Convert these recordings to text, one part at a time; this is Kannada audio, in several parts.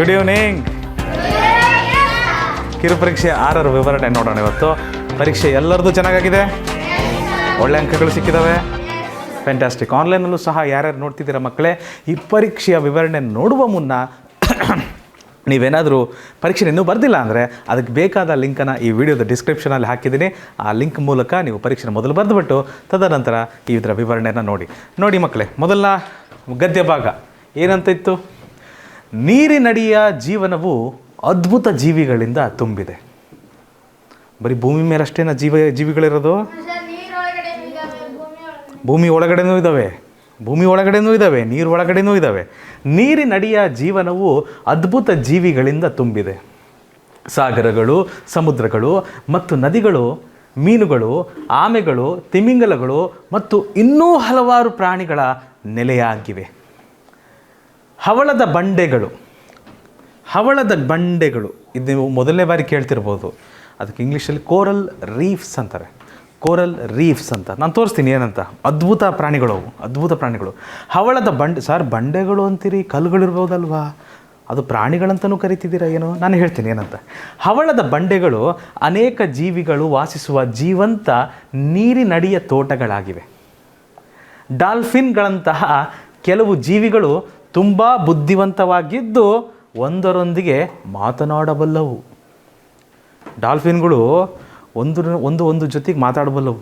ಗುಡ್ ಈವ್ನಿಂಗ್ ಕಿರು ಪರೀಕ್ಷೆ ಆರರ ವಿವರಣೆ ನೋಡೋಣ ಇವತ್ತು. ಪರೀಕ್ಷೆ ಎಲ್ಲರದ್ದು ಚೆನ್ನಾಗಾಗಿದೆ? ಒಳ್ಳೆ ಅಂಕಗಳು ಸಿಕ್ಕಿದ್ದಾವೆ ಫ್ಯಾಂಟಾಸ್ಟಿಕ್ ಆನ್ಲೈನಲ್ಲೂ ಸಹ ಯಾರ್ಯಾರು ನೋಡ್ತಿದ್ದೀರ ಮಕ್ಕಳೇ, ಈ ಪರೀಕ್ಷೆಯ ವಿವರಣೆ ನೋಡುವ ಮುನ್ನ ನೀವೇನಾದರೂ ಪರೀಕ್ಷೆ ಇನ್ನೂ ಬರ್ದಿಲ್ಲ ಅಂದರೆ ಅದಕ್ಕೆ ಬೇಕಾದ ಲಿಂಕನ್ನು ಈ ವಿಡಿಯೋದ ಡಿಸ್ಕ್ರಿಪ್ಷನಲ್ಲಿ ಹಾಕಿದ್ದೀನಿ. ಆ ಲಿಂಕ್ ಮೂಲಕ ನೀವು ಪರೀಕ್ಷೆನ ಮೊದಲು ಬರೆದುಬಿಟ್ಟು ತದನಂತರ ಇದರ ವಿವರಣೆಯನ್ನು ನೋಡಿ. ನೋಡಿ ಮಕ್ಕಳೇ, ಮೊದಲ ಗದ್ಯ ಭಾಗ ಏನಂತ ಇತ್ತು? ನೀರಿನಡಿಯ ಜೀವನವು ಅದ್ಭುತ ಜೀವಿಗಳಿಂದ ತುಂಬಿದೆ. ಬರೀ ಭೂಮಿ ಮೇಲೆ ಅಷ್ಟೇನ ಜೀವ, ಜೀವಿಗಳಿರೋದು? ಭೂಮಿ ಒಳಗಡೆನೂ ಇದ್ದಾವೆ. ಭೂಮಿ ಒಳಗಡೆನೂ ಇದ್ದಾವೆ, ನೀರು ಒಳಗಡೆನೂ ಇದ್ದಾವೆ. ನೀರಿನಡಿಯ ಜೀವನವು ಅದ್ಭುತ ಜೀವಿಗಳಿಂದ ತುಂಬಿದೆ. ಸಾಗರಗಳು, ಸಮುದ್ರಗಳು ಮತ್ತು ನದಿಗಳು, ಮೀನುಗಳು, ಆಮೆಗಳು, ತಿಮಿಂಗಲಗಳು ಮತ್ತು ಇನ್ನೂ ಹಲವಾರು ಪ್ರಾಣಿಗಳ ನೆಲೆಯಾಗಿವೆ. ಹವಳದ ಬಂಡೆಗಳು ಹವಳದ ಬಂಡೆಗಳು. ಇದು ನೀವು ಮೊದಲನೇ ಬಾರಿ ಕೇಳ್ತಿರ್ಬೋದು. ಅದಕ್ಕೆ ಇಂಗ್ಲೀಷಲ್ಲಿ ಕೋರಲ್ ರೀಫ್ಸ್ ಅಂತಾರೆ. ಕೋರಲ್ ರೀಫ್ಸ್ ಅಂತ. ನಾನು ತೋರಿಸ್ತೀನಿ ಏನಂತ. ಅದ್ಭುತ ಪ್ರಾಣಿಗಳು ಅವು. ಅದ್ಭುತ ಪ್ರಾಣಿಗಳು. ಹವಳದ ಬಂಡೆ, ಸರ್ ಬಂಡೆಗಳು ಅಂತೀರಿ ಕಲ್ಲುಗಳಿರ್ಬೋದಲ್ವಾ ಅದು ಪ್ರಾಣಿಗಳಂತಲೂ ಕರಿತಿದ್ದೀರಾ ಏನೋ? ನಾನು ಹೇಳ್ತೀನಿ ಏನಂತ. ಹವಳದ ಬಂಡೆಗಳು ಅನೇಕ ಜೀವಿಗಳು ವಾಸಿಸುವ ಜೀವಂತ ನೀರಿನಡಿಯ ತೋಟಗಳಾಗಿವೆ. ಡಾಲ್ಫಿನ್ಗಳಂತಹ ಕೆಲವು ಜೀವಿಗಳು ತುಂಬ ಬುದ್ಧಿವಂತವಾಗಿದ್ದು ಒಂದರೊಂದಿಗೆ ಮಾತನಾಡಬಲ್ಲವು. ಡಾಲ್ಫಿನ್ಗಳು ಒಂದು ಒಂದು ಒಂದು ಜೊತೆಗೆ ಮಾತಾಡಬಲ್ಲವು.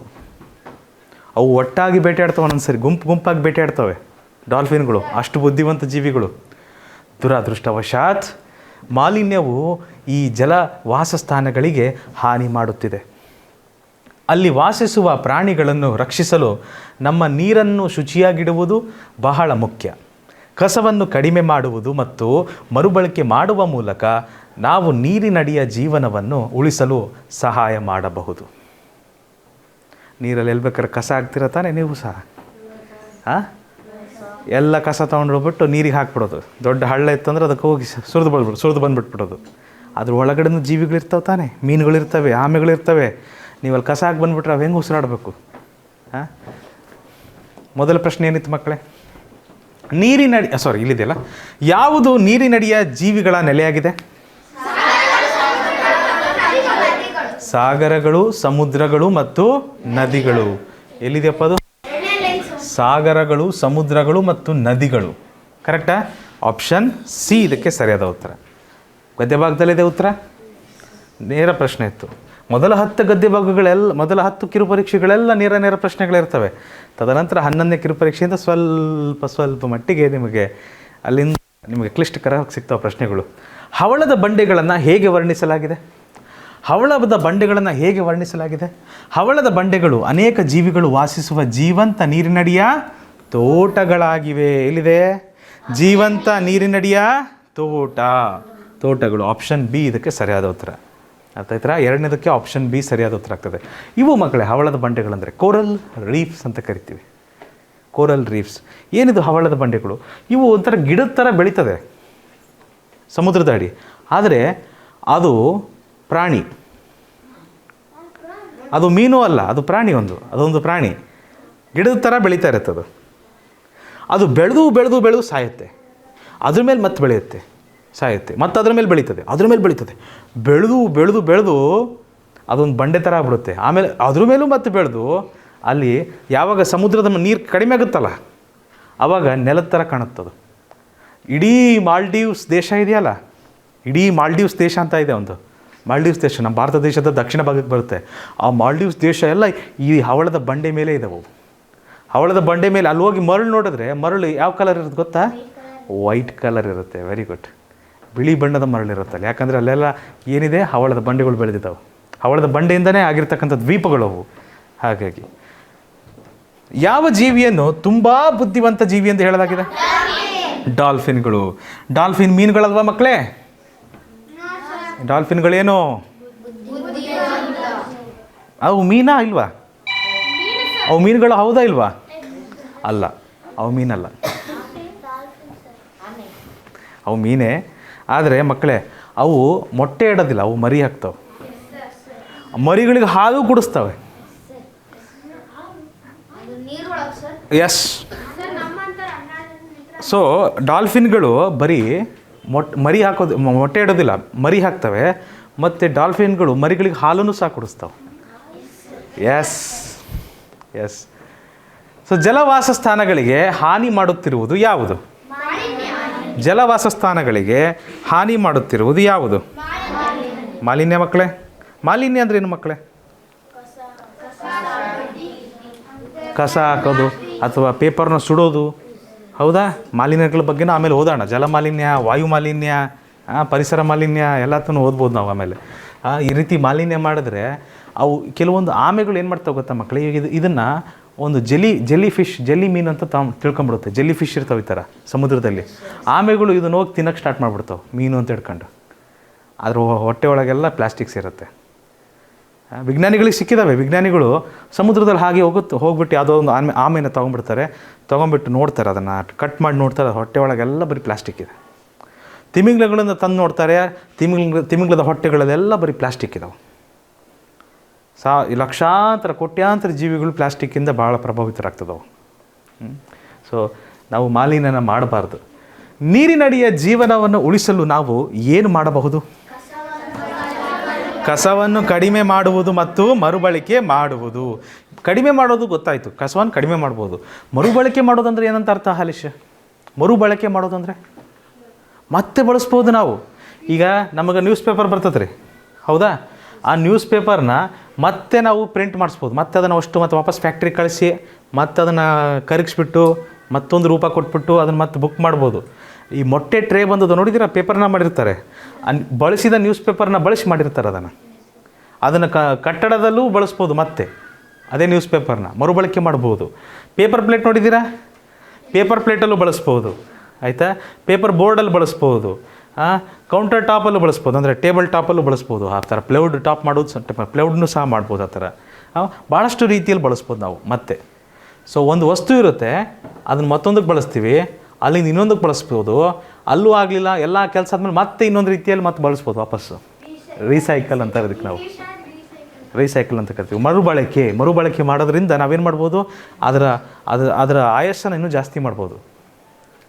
ಅವು ಒಟ್ಟಾಗಿ ಬೇಟೆಯಾಡ್ತವೆ ಒಂದೊಂದ್ಸರಿ, ಗುಂಪು ಗುಂಪಾಗಿ ಬೇಟೆಯಾಡ್ತವೆ ಡಾಲ್ಫಿನ್ಗಳು, ಅಷ್ಟು ಬುದ್ಧಿವಂತ ಜೀವಿಗಳು. ದುರಾದೃಷ್ಟವಶಾತ್ ಮಾಲಿನ್ಯವು ಈ ಜಲ ವಾಸಸ್ಥಾನಗಳಿಗೆ ಹಾನಿ ಮಾಡುತ್ತಿದೆ. ಅಲ್ಲಿ ವಾಸಿಸುವ ಪ್ರಾಣಿಗಳನ್ನು ರಕ್ಷಿಸಲು ನಮ್ಮ ನೀರನ್ನು ಶುಚಿಯಾಗಿಡುವುದು ಬಹಳ ಮುಖ್ಯ. ಕಸವನ್ನು ಕಡಿಮೆ ಮಾಡುವುದು ಮತ್ತು ಮರುಬಳಕೆ ಮಾಡುವ ಮೂಲಕ ನಾವು ನೀರಿನಡಿಯ ಜೀವನವನ್ನು ಉಳಿಸಲು ಸಹಾಯ ಮಾಡಬಹುದು. ನೀರಲ್ಲಿ ಎಲ್ಬೇಕಾದ್ರೆ ಕಸ ಆಗ್ತಿರ ತಾನೆ? ನೀವು ಸಹ. ಹಾಂ ಎಲ್ಲ ಕಸ ತೊಗೊಂಡೋಗ್ಬಿಟ್ಟು ನೀರಿಗೆ ಹಾಕ್ಬಿಡೋದು. ದೊಡ್ಡ ಹಳ್ಳ ಇತ್ತಂದ್ರೆ ಅದಕ್ಕೆ ಹೋಗಿ ಸುರಿದು ಬಂದ್ಬಿಡು ಸುರಿದು ಬಂದ್ಬಿಟ್ಬಿಡೋದು. ಅದ್ರ ಒಳಗಡೆನೂ ಜೀವಿಗಳಿರ್ತಾವೆ ತಾನೆ? ಮೀನುಗಳಿರ್ತವೆ ಆಮೆಗಳಿರ್ತವೆ ನೀವು ಅಲ್ಲಿ ಕಸ ಹಾಕಿ ಬಂದ್ಬಿಟ್ರೆ ಅವು ಹೆಂಗೆ ಉಸಿರಾಡಬೇಕು? ಹಾಂ ಮೊದಲ ಪ್ರಶ್ನೆ ಏನಿತ್ತು ಮಕ್ಕಳೇ? ನೀರಿನಡಿ ಸಾರಿ ಇಲ್ಲಿದೆಯಲ್ಲ? ಯಾವುದು ನೀರಿನಡಿಯ ಜೀವಿಗಳ ನೆಲೆಯಾಗಿದೆ? ಸಾಗರಗಳು, ಸಮುದ್ರಗಳು ಮತ್ತು ನದಿಗಳು. ಎಲ್ಲಿದೆಯಪ್ಪ ಅದು? ಸಾಗರಗಳು, ಸಮುದ್ರಗಳು ಮತ್ತು ನದಿಗಳು. ಕರೆಕ್ಟಾ ಆಪ್ಷನ್ ಸಿ ಇದಕ್ಕೆ ಸರಿಯಾದ ಉತ್ತರ. ಗದ್ಯ ಭಾಗದಲ್ಲಿದೆ ಉತ್ತರ? ನೇರ ಪ್ರಶ್ನೆ ಇತ್ತು. ಮೊದಲ ಹತ್ತು ಗದ್ಯ ಭಾಗಗಳೆಲ್ಲ, ಮೊದಲ ಹತ್ತು ಕಿರು ಪರೀಕ್ಷೆಗಳೆಲ್ಲ ನೇರ ನೇರ ಪ್ರಶ್ನೆಗಳಿರ್ತವೆ. ತದನಂತರ ಹನ್ನೊಂದನೇ ಕಿರು ಪರೀಕ್ಷೆಯಿಂದ ಸ್ವಲ್ಪ ಸ್ವಲ್ಪ ಮಟ್ಟಿಗೆ ನಿಮಗೆ ಅಲ್ಲಿಂದ ನಿಮಗೆ ಕ್ಲಿಷ್ಟಕರವಾಗಿ ಸಿಗ್ತಾವೆ ಪ್ರಶ್ನೆಗಳು. ಹವಳದ ಬಂಡೆಗಳನ್ನು ಹೇಗೆ ವರ್ಣಿಸಲಾಗಿದೆ? ಹವಳದ ಬಂಡೆಗಳನ್ನು ಹೇಗೆ ವರ್ಣಿಸಲಾಗಿದೆ? ಹವಳದ ಬಂಡೆಗಳು ಅನೇಕ ಜೀವಿಗಳು ವಾಸಿಸುವ ಜೀವಂತ ನೀರಿನಡಿಯ ತೋಟಗಳಾಗಿವೆ. ಎಲ್ಲಿದೆ? ಜೀವಂತ ನೀರಿನಡಿಯ ತೋಟ. ತೋಟಗಳು ಆಪ್ಷನ್ ಬಿ ಇದಕ್ಕೆ ಸರಿಯಾದ ಉತ್ತರ. ಅರ್ಥ ಆಯ್ತಾ ಎರಡನೇದಕ್ಕೆ ಆಪ್ಷನ್ ಬಿ ಸರಿಯಾದ ಉತ್ತರ ಆಗ್ತದೆ. ಇವು ಮಕ್ಕಳೇ ಹವಳದ ಬಂಡೆಗಳಂದರೆ ಕೋರಲ್ ರೀಫ್ಸ್ ಅಂತ ಕರಿತೀವಿ. ಕೋರಲ್ ರೀಫ್ಸ್ ಏನಿದು ಹವಳದ ಬಂಡೆಗಳು? ಇವು ಒಂಥರ ಗಿಡದ ಥರ ಬೆಳೀತದೆ. ಸಮುದ್ರದ ಅಡಿ ಆದರೆ ಅದು ಪ್ರಾಣಿ. ಅದು ಮೀನು ಅಲ್ಲ, ಅದು ಪ್ರಾಣಿ ಒಂದು, ಅದೊಂದು ಪ್ರಾಣಿ. ಗಿಡದ ಥರ ಬೆಳೀತಾ ಇರುತ್ತೆ ಅದು ಅದು ಬೆಳೆದು ಬೆಳೆದು ಬೆಳೆದು ಸಾಯುತ್ತೆ. ಅದ್ರ ಮೇಲೆ ಮತ್ತೆ ಬೆಳೆಯುತ್ತೆ. ಸಾಯುತ್ತೆ. ಮತ್ತು ಅದ್ರ ಮೇಲೆ ಬೆಳೀತದೆ. ಅದ್ರ ಮೇಲೆ ಬೆಳೀತದೆ. ಬೆಳೆದು ಬೆಳೆದು ಬೆಳೆದು ಅದೊಂದು ಬಂಡೆ ಥರ ಆಗ್ಬಿಡುತ್ತೆ. ಆಮೇಲೆ ಅದ್ರ ಮೇಲೂ ಮತ್ತೆ ಬೆಳೆದು ಅಲ್ಲಿ ಯಾವಾಗ ಸಮುದ್ರದ ನೀರು ಕಡಿಮೆ ಆಗುತ್ತಲ್ಲ ಆವಾಗ ನೆಲದ ಥರ ಕಾಣುತ್ತದು. ಇಡೀ ಮಾಲ್ಡೀವ್ಸ್ ದೇಶ ಇದೆಯಲ್ಲ? ಇಡೀ ಮಾಲ್ಡೀವ್ಸ್ ದೇಶ ಅಂತ ಇದೆ ಒಂದು. ಮಾಲ್ಡೀವ್ಸ್ ದೇಶ ನಮ್ಮ ಭಾರತ ದೇಶದ ದಕ್ಷಿಣ ಭಾಗಕ್ಕೆ ಬರುತ್ತೆ. ಆ ಮಾಲ್ಡೀವ್ಸ್ ದೇಶ ಎಲ್ಲ ಈ ಹವಳದ ಬಂಡೆ ಮೇಲೆ ಇದಾವೆ. ಹವಳದ ಬಂಡೆ ಮೇಲೆ ಅಲ್ಲಿ ಹೋಗಿ ಮರಳು ನೋಡಿದ್ರೆ ಮರಳು ಯಾವ ಕಲರ್ ಇರುತ್ತೆ ಗೊತ್ತಾ? ವೈಟ್ ಕಲರ್ ಇರುತ್ತೆ. ವೆರಿ ಗುಡ್ ಬಿಳಿ ಬಣ್ಣದ ಮರಳಿರುತ್ತಲ್ಲ ಯಾಕಂದರೆ ಅಲ್ಲೆಲ್ಲ ಏನಿದೆ? ಹವಳದ ಬಂಡೆಗಳು ಬೆಳೆದಿದ್ದಾವೆ. ಹವಳದ ಬಂಡೆಯಿಂದನೇ ಆಗಿರ್ತಕ್ಕಂಥ ದ್ವೀಪಗಳು ಅವು. ಹಾಗಾಗಿ ಯಾವ ಜೀವಿಯನ್ನು ತುಂಬ ಬುದ್ಧಿವಂತ ಜೀವಿ ಎಂದು ಹೇಳಲಾಗಿದೆ? ಡಾಲ್ಫಿನ್ಗಳು. ಡಾಲ್ಫಿನ್ ಮೀನುಗಳಲ್ವಾ ಮಕ್ಕಳೇ? ಡಾಲ್ಫಿನ್ಗಳೇನು? ಅವು ಮೀನಾ ಇಲ್ವಾ? ಅವು ಮೀನುಗಳು ಹೌದಾ ಇಲ್ವಾ? ಅಲ್ಲ, ಅವು ಮೀನಲ್ಲ. ಅವು ಮೀನೇ ಆದರೆ ಮಕ್ಕಳೇ, ಅವು ಮೊಟ್ಟೆ ಇಡೋದಿಲ್ಲ, ಅವು ಮರಿ ಹಾಕ್ತವೆ. ಮರಿಗಳಿಗೆ ಹಾಲು ಕುಡಿಸ್ತವೆ. ಎಸ್ ಸೊ ಡಾಲ್ಫಿನ್ಗಳು ಬರೀ ಮೊಟ್, ಮರಿ ಹಾಕೋದು, ಮೊಟ್ಟೆ ಇಡೋದಿಲ್ಲ, ಮರಿ ಹಾಕ್ತವೆ, ಮತ್ತು ಡಾಲ್ಫಿನ್ಗಳು ಮರಿಗಳಿಗೆ ಹಾಲನ್ನು ಸಹ ಕುಡಿಸ್ತವೆ. ಎಸ್ ಎಸ್ ಸೊ ಜಲವಾಸ ಸ್ಥಾನಗಳಿಗೆ ಹಾನಿ ಮಾಡುತ್ತಿರುವುದು ಯಾವುದು? ಜಲವಾಸ ಸ್ಥಾನಗಳಿಗೆ ಹಾನಿ ಮಾಡುತ್ತಿರುವುದು ಯಾವುದು? ಮಾಲಿನ್ಯ ಮಕ್ಕಳೇ. ಮಾಲಿನ್ಯ ಅಂದ್ರೆ ಏನು ಮಕ್ಕಳೇ? ಕಸ ಹಾಕೋದು ಅಥವಾ ಪೇಪರ್ನ ಸುಡೋದು. ಹೌದಾ? ಮಾಲಿನ್ಯಗಳ ಬಗ್ಗೆ ಆಮೇಲೆ ಓದೋಣ. ಜಲ ಮಾಲಿನ್ಯ, ವಾಯು ಮಾಲಿನ್ಯ ಪರಿಸರ ಮಾಲಿನ್ಯ ಎಲ್ಲತನ್ನು ಓದ್ಬೋದು ನಾವು ಆಮೇಲೆ. ಈ ರೀತಿ ಮಾಲಿನ್ಯ ಮಾಡಿದ್ರೆ ಅವು ಕೆಲವೊಂದು ಆಮೆಗಳು ಏನು ಮಾಡ್ತಾವೆ ಗೊತ್ತಾ ಮಕ್ಕಳು? ಈಗ ಇದು ಇದನ್ನು ಒಂದು ಜಲಿ ಜೆಲ್ಲಿ ಫಿಶ್, ಜೆಲ್ಲಿ ಮೀನು ಅಂತ ತಾವು ತಿಳ್ಕೊಂಬಿಡುತ್ತೆ ಜೆಲ್ಲಿ ಫಿಶ್ ಇರ್ತಾವೆ ಈ ಥರ ಸಮುದ್ರದಲ್ಲಿ. ಆಮೆಗಳು ಇದನ್ನ ಹೋಗಿ ತಿನ್ನೋಕ್ಕೆ ಸ್ಟಾರ್ಟ್ ಮಾಡಿಬಿಡ್ತಾವೆ, ಮೀನು ಅಂತ ಹಿಡ್ಕೊಂಡು. ಅದ್ರ ಹೊಟ್ಟೆ ಒಳಗೆಲ್ಲ ಪ್ಲಾಸ್ಟಿಕ್ಸ್ ಇರುತ್ತೆ. ವಿಜ್ಞಾನಿಗಳಿಗೆ ಸಿಕ್ಕಿದ್ದಾವೆ ವಿಜ್ಞಾನಿಗಳು ಸಮುದ್ರದಲ್ಲಿ ಹಾಗೆ ಹೋಗುತ್ತೆ ಹೋಗ್ಬಿಟ್ಟು ಯಾವುದೋ ಒಂದು ಆಮೆ, ಆಮೆನ ತೊಗೊಂಡ್ಬಿಡ್ತಾರೆ. ತೊಗೊಂಬಿಟ್ಟು ನೋಡ್ತಾರೆ ಅದನ್ನು ಕಟ್ ಮಾಡಿ ನೋಡ್ತಾರೆ, ಹೊಟ್ಟೆ ಒಳಗೆಲ್ಲ ಬರೀ ಪ್ಲಾಸ್ಟಿಕ್ ಇದೆ. ತಿಮಿಂಗ್ಲಗಳನ್ನು ತಂದು ನೋಡ್ತಾರೆ, ತಿಮಿಂಗ್ಲ, ತಿಮಿಂಗ್ಲದ ಹೊಟ್ಟೆಗಳಲ್ಲೆಲ್ಲ ಬರೀ ಪ್ಲಾಸ್ಟಿಕ್ ಇದಾವೆ. ಸಾ ಲಕ್ಷಾಂತರ, ಕೋಟ್ಯಾಂತರ ಜೀವಿಗಳು ಪ್ಲಾಸ್ಟಿಕ್ಕಿಂದ ಭಾಳ ಪ್ರಭಾವಿತರಾಗ್ತದವು. ಸೊ ನಾವು ಮಾಲಿನ್ಯನ ಮಾಡಬಾರ್ದು. ನೀರಿನಡಿಯ ಜೀವನವನ್ನು ಉಳಿಸಲು ನಾವು ಏನು ಮಾಡಬಹುದು? ಕಸವನ್ನು ಕಡಿಮೆ ಮಾಡುವುದು ಮತ್ತು ಮರುಬಳಕೆ ಮಾಡುವುದು. ಕಡಿಮೆ ಮಾಡೋದು ಗೊತ್ತಾಯಿತು. ಕಸವನ್ನು ಕಡಿಮೆ ಮಾಡ್ಬೋದು. ಮರುಬಳಕೆ ಮಾಡೋದಂದ್ರೆ ಏನಂತ ಅರ್ಥ, ಹಾಲಿಶ? ಮರುಬಳಕೆ ಮಾಡೋದಂದರೆ? ಮತ್ತೆ ಬಳಸ್ಬೋದು ನಾವು. ಈಗ ನಮಗೆ ನ್ಯೂಸ್ ಪೇಪರ್ ಬರ್ತದೆ ಹೌದಾ? ಆ ನ್ಯೂಸ್ ಪೇಪರ್ನ ಮತ್ತೆ ನಾವು ಪ್ರಿಂಟ್ ಮಾಡಿಸ್ಬೋದು. ಮತ್ತೆ ಅದನ್ನು ಅಷ್ಟು ಮತ್ತೆ ವಾಪಸ್ ಫ್ಯಾಕ್ಟ್ರಿಗೆ ಕಳಿಸಿ, ಮತ್ತೆ ಅದನ್ನು ಕರಗಿಸ್ಬಿಟ್ಟು, ಮತ್ತೊಂದು ರೂಪ ಕೊಟ್ಬಿಟ್ಟು ಅದನ್ನು ಮತ್ತೆ ಬುಕ್ ಮಾಡ್ಬೋದು. ಈ ಮೊಟ್ಟೆ ಟ್ರೇ ಬಂದದ್ದು ನೋಡಿದ್ರೆ ಪೇಪರ್ನ ಮಾಡಿರ್ತಾರೆ. ಅನ್, ಬಳಸಿದ ನ್ಯೂಸ್ ಪೇಪರ್ನ ಬಳಸಿ ಮಾಡಿರ್ತಾರೆ ಅದನ್ನು. ಅದನ್ನು ಕ, ಕಟ್ಟಡದಲ್ಲೂ ಬಳಸ್ಬೋದು ಮತ್ತೆ. ಅದೇ ನ್ಯೂಸ್ ಪೇಪರ್ನ ಮರುಬಳಕೆ ಮಾಡ್ಬೋದು. ಪೇಪರ್ ಪ್ಲೇಟ್ ನೋಡಿದ್ದೀರಾ? ಪೇಪರ್ ಪ್ಲೇಟಲ್ಲೂ ಬಳಸ್ಬೋದು. ಆಯಿತಾ? ಪೇಪರ್ ಬೋರ್ಡಲ್ಲಿ ಬಳಸ್ಬೋದು. ಕೌಂಟರ್ ಟಾಪಲ್ಲೂ ಬಳಸ್ಬೋದು, ಅಂದರೆ ಟೇಬಲ್ ಟಾಪಲ್ಲೂ ಬಳಸ್ಬೋದು, ಆ ಥರ ಪ್ಲೌಡ್ ಟಾಪ್ ಮಾಡೋದು ಸಹ ಪ್ಲೌಡ್ನು ಸಹ ಮಾಡ್ಬೋದು ಆ ಥರ. ಭಾಳಷ್ಟು ರೀತಿಯಲ್ಲಿ ಬಳಸ್ಬೋದು ನಾವು, ಮತ್ತೆ. ಸೊ ಒಂದು ವಸ್ತು ಇರುತ್ತೆ, ಅದನ್ನು ಮತ್ತೊಂದಕ್ಕೆ ಬಳಸ್ತೀವಿ, ಅಲ್ಲಿಂದ ಇನ್ನೊಂದಕ್ಕೆ ಬಳಸ್ಬೋದು, ಅಲ್ಲೂ ಆಗಲಿಲ್ಲ, ಎಲ್ಲ ಕೆಲಸ ಆದಮೇಲೆ ಮತ್ತೆ ಇನ್ನೊಂದು ರೀತಿಯಲ್ಲಿ ಮತ್ತೆ ಬಳಸ್ಬೋದು ವಾಪಸ್ಸು. ರೀಸೈಕಲ್ ಅಂತಾರೆ ಇದಕ್ಕೆ ನಾವು. ರೀಸೈಕಲ್ ಅಂತ ಕರಿತೀವಿ. ಮರುಬಳಕೆ ಮರುಬಳಕೆ ಮಾಡೋದ್ರಿಂದ ನಾವೇನು ಮಾಡ್ಬೋದು, ಅದರ ಅದರ ಅದರ ಆಯಸ್ಸನ್ನು ಇನ್ನೂ ಜಾಸ್ತಿ ಮಾಡ್ಬೋದು.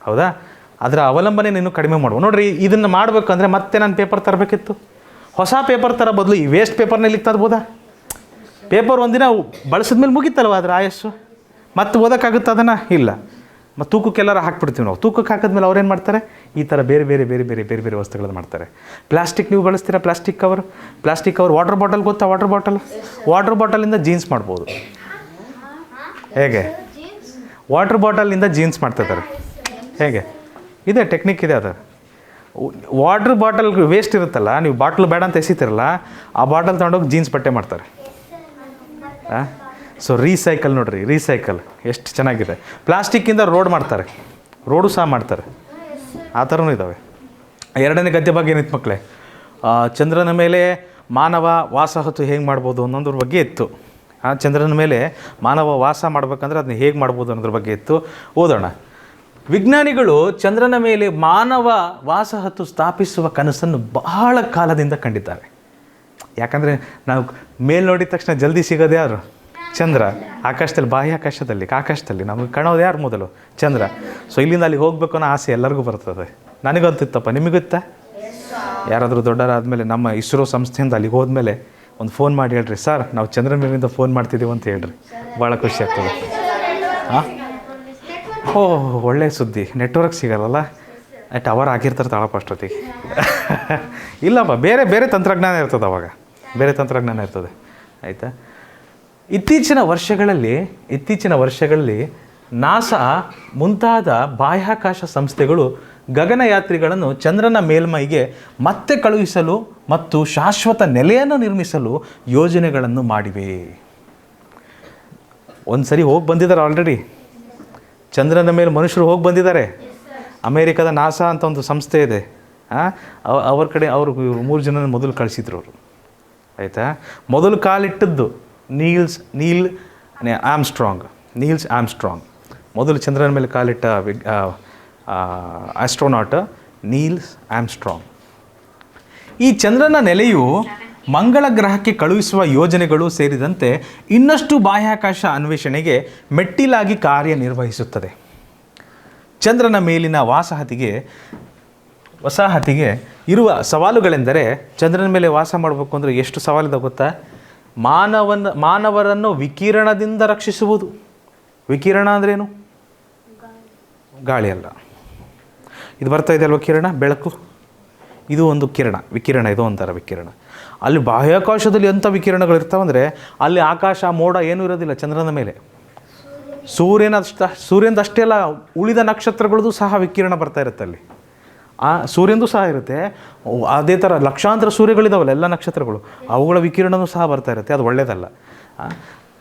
ಹೌದಾ? ಅದರ ಅವಲಂಬನೆ ನೀನು ಕಡಿಮೆ ಮಾಡುವ. ನೋಡ್ರಿ, ಇದನ್ನು ಮಾಡಬೇಕಂದ್ರೆ ಮತ್ತೆ ನಾನು ಪೇಪರ್ ತರಬೇಕಿತ್ತು. ಹೊಸ ಪೇಪರ್ ತರ ಬದಲು ಈ ವೇಸ್ಟ್ ಪೇಪರ್ನಲ್ಲಿ ತರ್ಬೋದಾ ಪೇಪರ್ ಒಂದಿನ ಬಳಸಿದ್ಮೇಲೆ ಮುಗೀತಲ್ವ ಅದರ ಆಯಸ್ಸು? ಮತ್ತೆ ಓದೋಕ್ಕಾಗುತ್ತೆ ಅದನ್ನು? ಇಲ್ಲ. ಮತ್ತು ತೂಕಕ್ಕೆಲ್ಲರ ಹಾಕ್ಬಿಡ್ತೀವಿ ನಾವು. ತೂಕಕ್ಕೆ ಹಾಕಿದ್ಮೇಲೆ ಅವ್ರೇನು ಮಾಡ್ತಾರೆ? ಈ ಥರ ಬೇರೆ ಬೇರೆ ಬೇರೆ ಬೇರೆ ಬೇರೆ ಬೇರೆ ವಸ್ತುಗಳನ್ನು ಮಾಡ್ತಾರೆ. ಪ್ಲಾಸ್ಟಿಕ್ ನೀವು ಬಳಸ್ತೀರಾ? Plastic cover plastic cover water bottle ಗೊತ್ತಾ ವಾಟರ್ ಬಾಟಲ್ ವಾಟರ್ ಬಾಟಲಿಂದ ಜೀನ್ಸ್ ಮಾಡ್ಬೋದು. ಹೇಗೆ? ವಾಟರ್ ಬಾಟಲಿಂದ ಜೀನ್ಸ್ ಮಾಡ್ತಿದ್ದಾರೆ ಹೇಗೆ? ಇದೆ ಟೆಕ್ನಿಕ್ ಇದೆ ಅದು. ವಾಟರ್ ಬಾಟಲ್ ವೇಸ್ಟ್ ಇರುತ್ತಲ್ಲ, ನೀವು ಬಾಟ್ಲ್ ಬೇಡ ಅಂತ ಎಸಿತಿರಲ್ಲ, ಆ ಬಾಟಲ್ ತೊಗೊಂಡೋಗಿ ಜೀನ್ಸ್ ಬಟ್ಟೆ ಮಾಡ್ತಾರೆ. ಸೊ ರೀಸೈಕಲ್ ನೋಡ್ರಿ ರೀಸೈಕಲ್ ಎಷ್ಟು ಚೆನ್ನಾಗಿದೆ. ಪ್ಲಾಸ್ಟಿಕ್ಕಿಂದ ರೋಡ್ ಮಾಡ್ತಾರೆ. ರೋಡು ಸಹ ಮಾಡ್ತಾರೆ. ಆ ಥರನೂ ಇದ್ದಾವೆ ಎರಡನೇ ಗದ್ಯ ಬಗ್ಗೆ ಏನಿತ್ತು ಮಕ್ಕಳೇ ಚಂದ್ರನ ಮೇಲೆ ಮಾನವ ವಾಸಹತು ಹೇಗೆ ಮಾಡ್ಬೋದು ಅನ್ನೋದ್ರ ಬಗ್ಗೆ ಇತ್ತು. ಆ, ಚಂದ್ರನ ಮೇಲೆ ಮಾನವ ವಾಸ ಮಾಡ್ಬೇಕಂದ್ರೆ ಅದನ್ನ ಹೇಗೆ ಮಾಡ್ಬೋದು ಅನ್ನೋದ್ರ ಬಗ್ಗೆ ಇತ್ತು. ಓದೋಣ. ವಿಜ್ಞಾನಿಗಳು ಚಂದ್ರನ ಮೇಲೆ ಮಾನವ ವಾಸಹತ್ತು ಸ್ಥಾಪಿಸುವ ಕನಸನ್ನು ಬಹಳ ಕಾಲದಿಂದ ಕಂಡಿದ್ದಾರೆ. ಯಾಕಂದರೆ ನಾವು ಮೇಲ್ ನೋಡಿದ ತಕ್ಷಣ ಜಲ್ದಿ ಸಿಗೋದು ಯಾರು? ಚಂದ್ರ. ಆಕಾಶದಲ್ಲಿ ಬಾಹ್ಯಾಕಾಶದಲ್ಲಿ ಆಕಾಶದಲ್ಲಿ ನಮಗೆ ಕಾಣೋದು ಯಾರು ಮೊದಲು? ಚಂದ್ರ. ಸೊ ಇಲ್ಲಿಂದ ಅಲ್ಲಿ ಹೋಗಬೇಕು ಅನ್ನೋ ಆಸೆ ಎಲ್ಲರಿಗೂ ಬರ್ತದೆ. ನನಗಂತಿತ್ತಪ್ಪ ನಿಮಗಿತ್ತಾ ಯಾರಾದರೂ ದೊಡ್ಡರಾದಮೇಲೆ ನಮ್ಮ ಇಸ್ರೋ ಸಂಸ್ಥೆಯಿಂದ ಅಲ್ಲಿಗೆ ಹೋದ್ಮೇಲೆ ಒಂದು ಫೋನ್ ಮಾಡಿ ಹೇಳ್ರಿ, ಸರ್, ನಾವು ಚಂದ್ರನ ಮೇಲಿಂದ ಫೋನ್ ಮಾಡ್ತಿದ್ದೀವಿ ಅಂತ ಹೇಳ್ರಿ. ಭಾಳ ಖುಷಿ ಆಗ್ತದೆ. ಹಾಂ ಓ, ಒಳ್ಳೆ ಸುದ್ದಿ. ನೆಟ್ವರ್ಕ್ ಸಿಗಲ್ಲಲ್ಲ? ಟವರ್ ಹಾಕಿರ್ತಾರೆ ತಾಳಪ್ಪ ಅಷ್ಟೊತ್ತಿಗೆ. ಇಲ್ಲಪ್ಪ, ಬೇರೆ ಬೇರೆ ತಂತ್ರಜ್ಞಾನ ಇರ್ತದೆ ಅವಾಗ. ಬೇರೆ ತಂತ್ರಜ್ಞಾನ ಇರ್ತದೆ. ಆಯಿತಾ? ಇತ್ತೀಚಿನ ವರ್ಷಗಳಲ್ಲಿ ಇತ್ತೀಚಿನ ವರ್ಷಗಳಲ್ಲಿ ನಾಸಾ ಮುಂತಾದ ಬಾಹ್ಯಾಕಾಶ ಸಂಸ್ಥೆಗಳು ಗಗನಯಾತ್ರಿಗಳನ್ನು ಚಂದ್ರನ ಮೇಲ್ಮೈಗೆ ಮತ್ತೆ ಕಳುಹಿಸಲು ಮತ್ತು ಶಾಶ್ವತ ನೆಲೆಯನ್ನು ನಿರ್ಮಿಸಲು ಯೋಜನೆಗಳನ್ನು ಮಾಡಿವೆ. ಒಂದು ಸರಿ ಹೋಗಿ ಬಂದಿದ್ದಾರೆ ಆಲ್ರೆಡಿ ಚಂದ್ರನ ಮೇಲೆ ಮನುಷ್ಯರು ಹೋಗಿ ಬಂದಿದ್ದಾರೆ. ಅಮೇರಿಕಾದ ನಾಸಾ ಅಂತ ಒಂದು ಸಂಸ್ಥೆ ಇದೆ. ಹಾಂ ಅವ್ರ ಕಡೆ ಅವರು ಮೂರು ಜನ ಮೊದಲು ಕಳಿಸಿದ್ರು ಅವರು. ಆಯಿತಾ? ಮೊದಲು ಕಾಲಿಟ್ಟದ್ದು Neils Neil Armstrong Neils Armstrong. ಮೊದಲು ಚಂದ್ರನ ಮೇಲೆ ಕಾಲಿಟ್ಟ ವಿಗ್ ಆಸ್ಟ್ರೋನಾಟ್ ನೀಲ್ಸ್ ಆಮ್ಸ್ಟ್ರಾಂಗ್. ಈ ಚಂದ್ರನ ನೆಲೆಯು ಮಂಗಳ ಗ್ರಹಕ್ಕೆ ಕಳುಹಿಸುವ ಯೋಜನೆಗಳು ಸೇರಿದಂತೆ ಇನ್ನಷ್ಟು ಬಾಹ್ಯಾಕಾಶ ಅನ್ವೇಷಣೆಗೆ ಮೆಟ್ಟಿಲಾಗಿ ಕಾರ್ಯನಿರ್ವಹಿಸುತ್ತದೆ. ಚಂದ್ರನ ಮೇಲಿನ ವಾಸಹತಿಗೆ, ವಸಾಹತಿಗೆ ಇರುವ ಸವಾಲುಗಳೆಂದರೆ ಚಂದ್ರನ ಮೇಲೆ ವಾಸ ಮಾಡಬೇಕು ಅಂದರೆ ಎಷ್ಟು ಸವಾಲಿದೆ ಗೊತ್ತಾ? ಮಾನವನ, ಮಾನವರನ್ನು ವಿಕಿರಣದಿಂದ ರಕ್ಷಿಸುವುದು. ವಿಕಿರಣ ಅಂದ್ರೇನು? ಗಾಳಿ ಅಲ್ಲ. ಇದು ಬರ್ತಾ ಇದೆ ಅಲ್ವ ಕಿರಣ? ಬೆಳಕು? ಇದು ಒಂದು ಕಿರಣ. ವಿಕಿರಣ, ಇದು ಒಂಥರ ವಿಕಿರಣ. ಅಲ್ಲಿ ಬಾಹ್ಯಾಕಾಶದಲ್ಲಿ ಎಂಥ ವಿಕಿರಣಗಳು ಇರ್ತಾವಂದರೆ ಅಲ್ಲಿ ಆಕಾಶ, ಮೋಡ ಏನೂ ಇರೋದಿಲ್ಲ ಚಂದ್ರನ ಮೇಲೆ. ಸೂರ್ಯನ ಅಷ್ಟ ಅಲ್ಲ, ಉಳಿದ ನಕ್ಷತ್ರಗಳದ್ದು ಸಹ ವಿಕಿರಣ ಬರ್ತಾ ಇರುತ್ತೆ ಅಲ್ಲಿ. ಆ ಸೂರ್ಯನದು ಸಹ ಇರುತ್ತೆ. ಅದೇ ಥರ ಲಕ್ಷಾಂತರ ಸೂರ್ಯಗಳಿದಾವಲ್ಲ ಎಲ್ಲ ನಕ್ಷತ್ರಗಳು, ಅವುಗಳ ವಿಕಿರಣವೂ ಸಹ ಬರ್ತಾ ಇರುತ್ತೆ, ಅದು ಒಳ್ಳೆಯದಲ್ಲ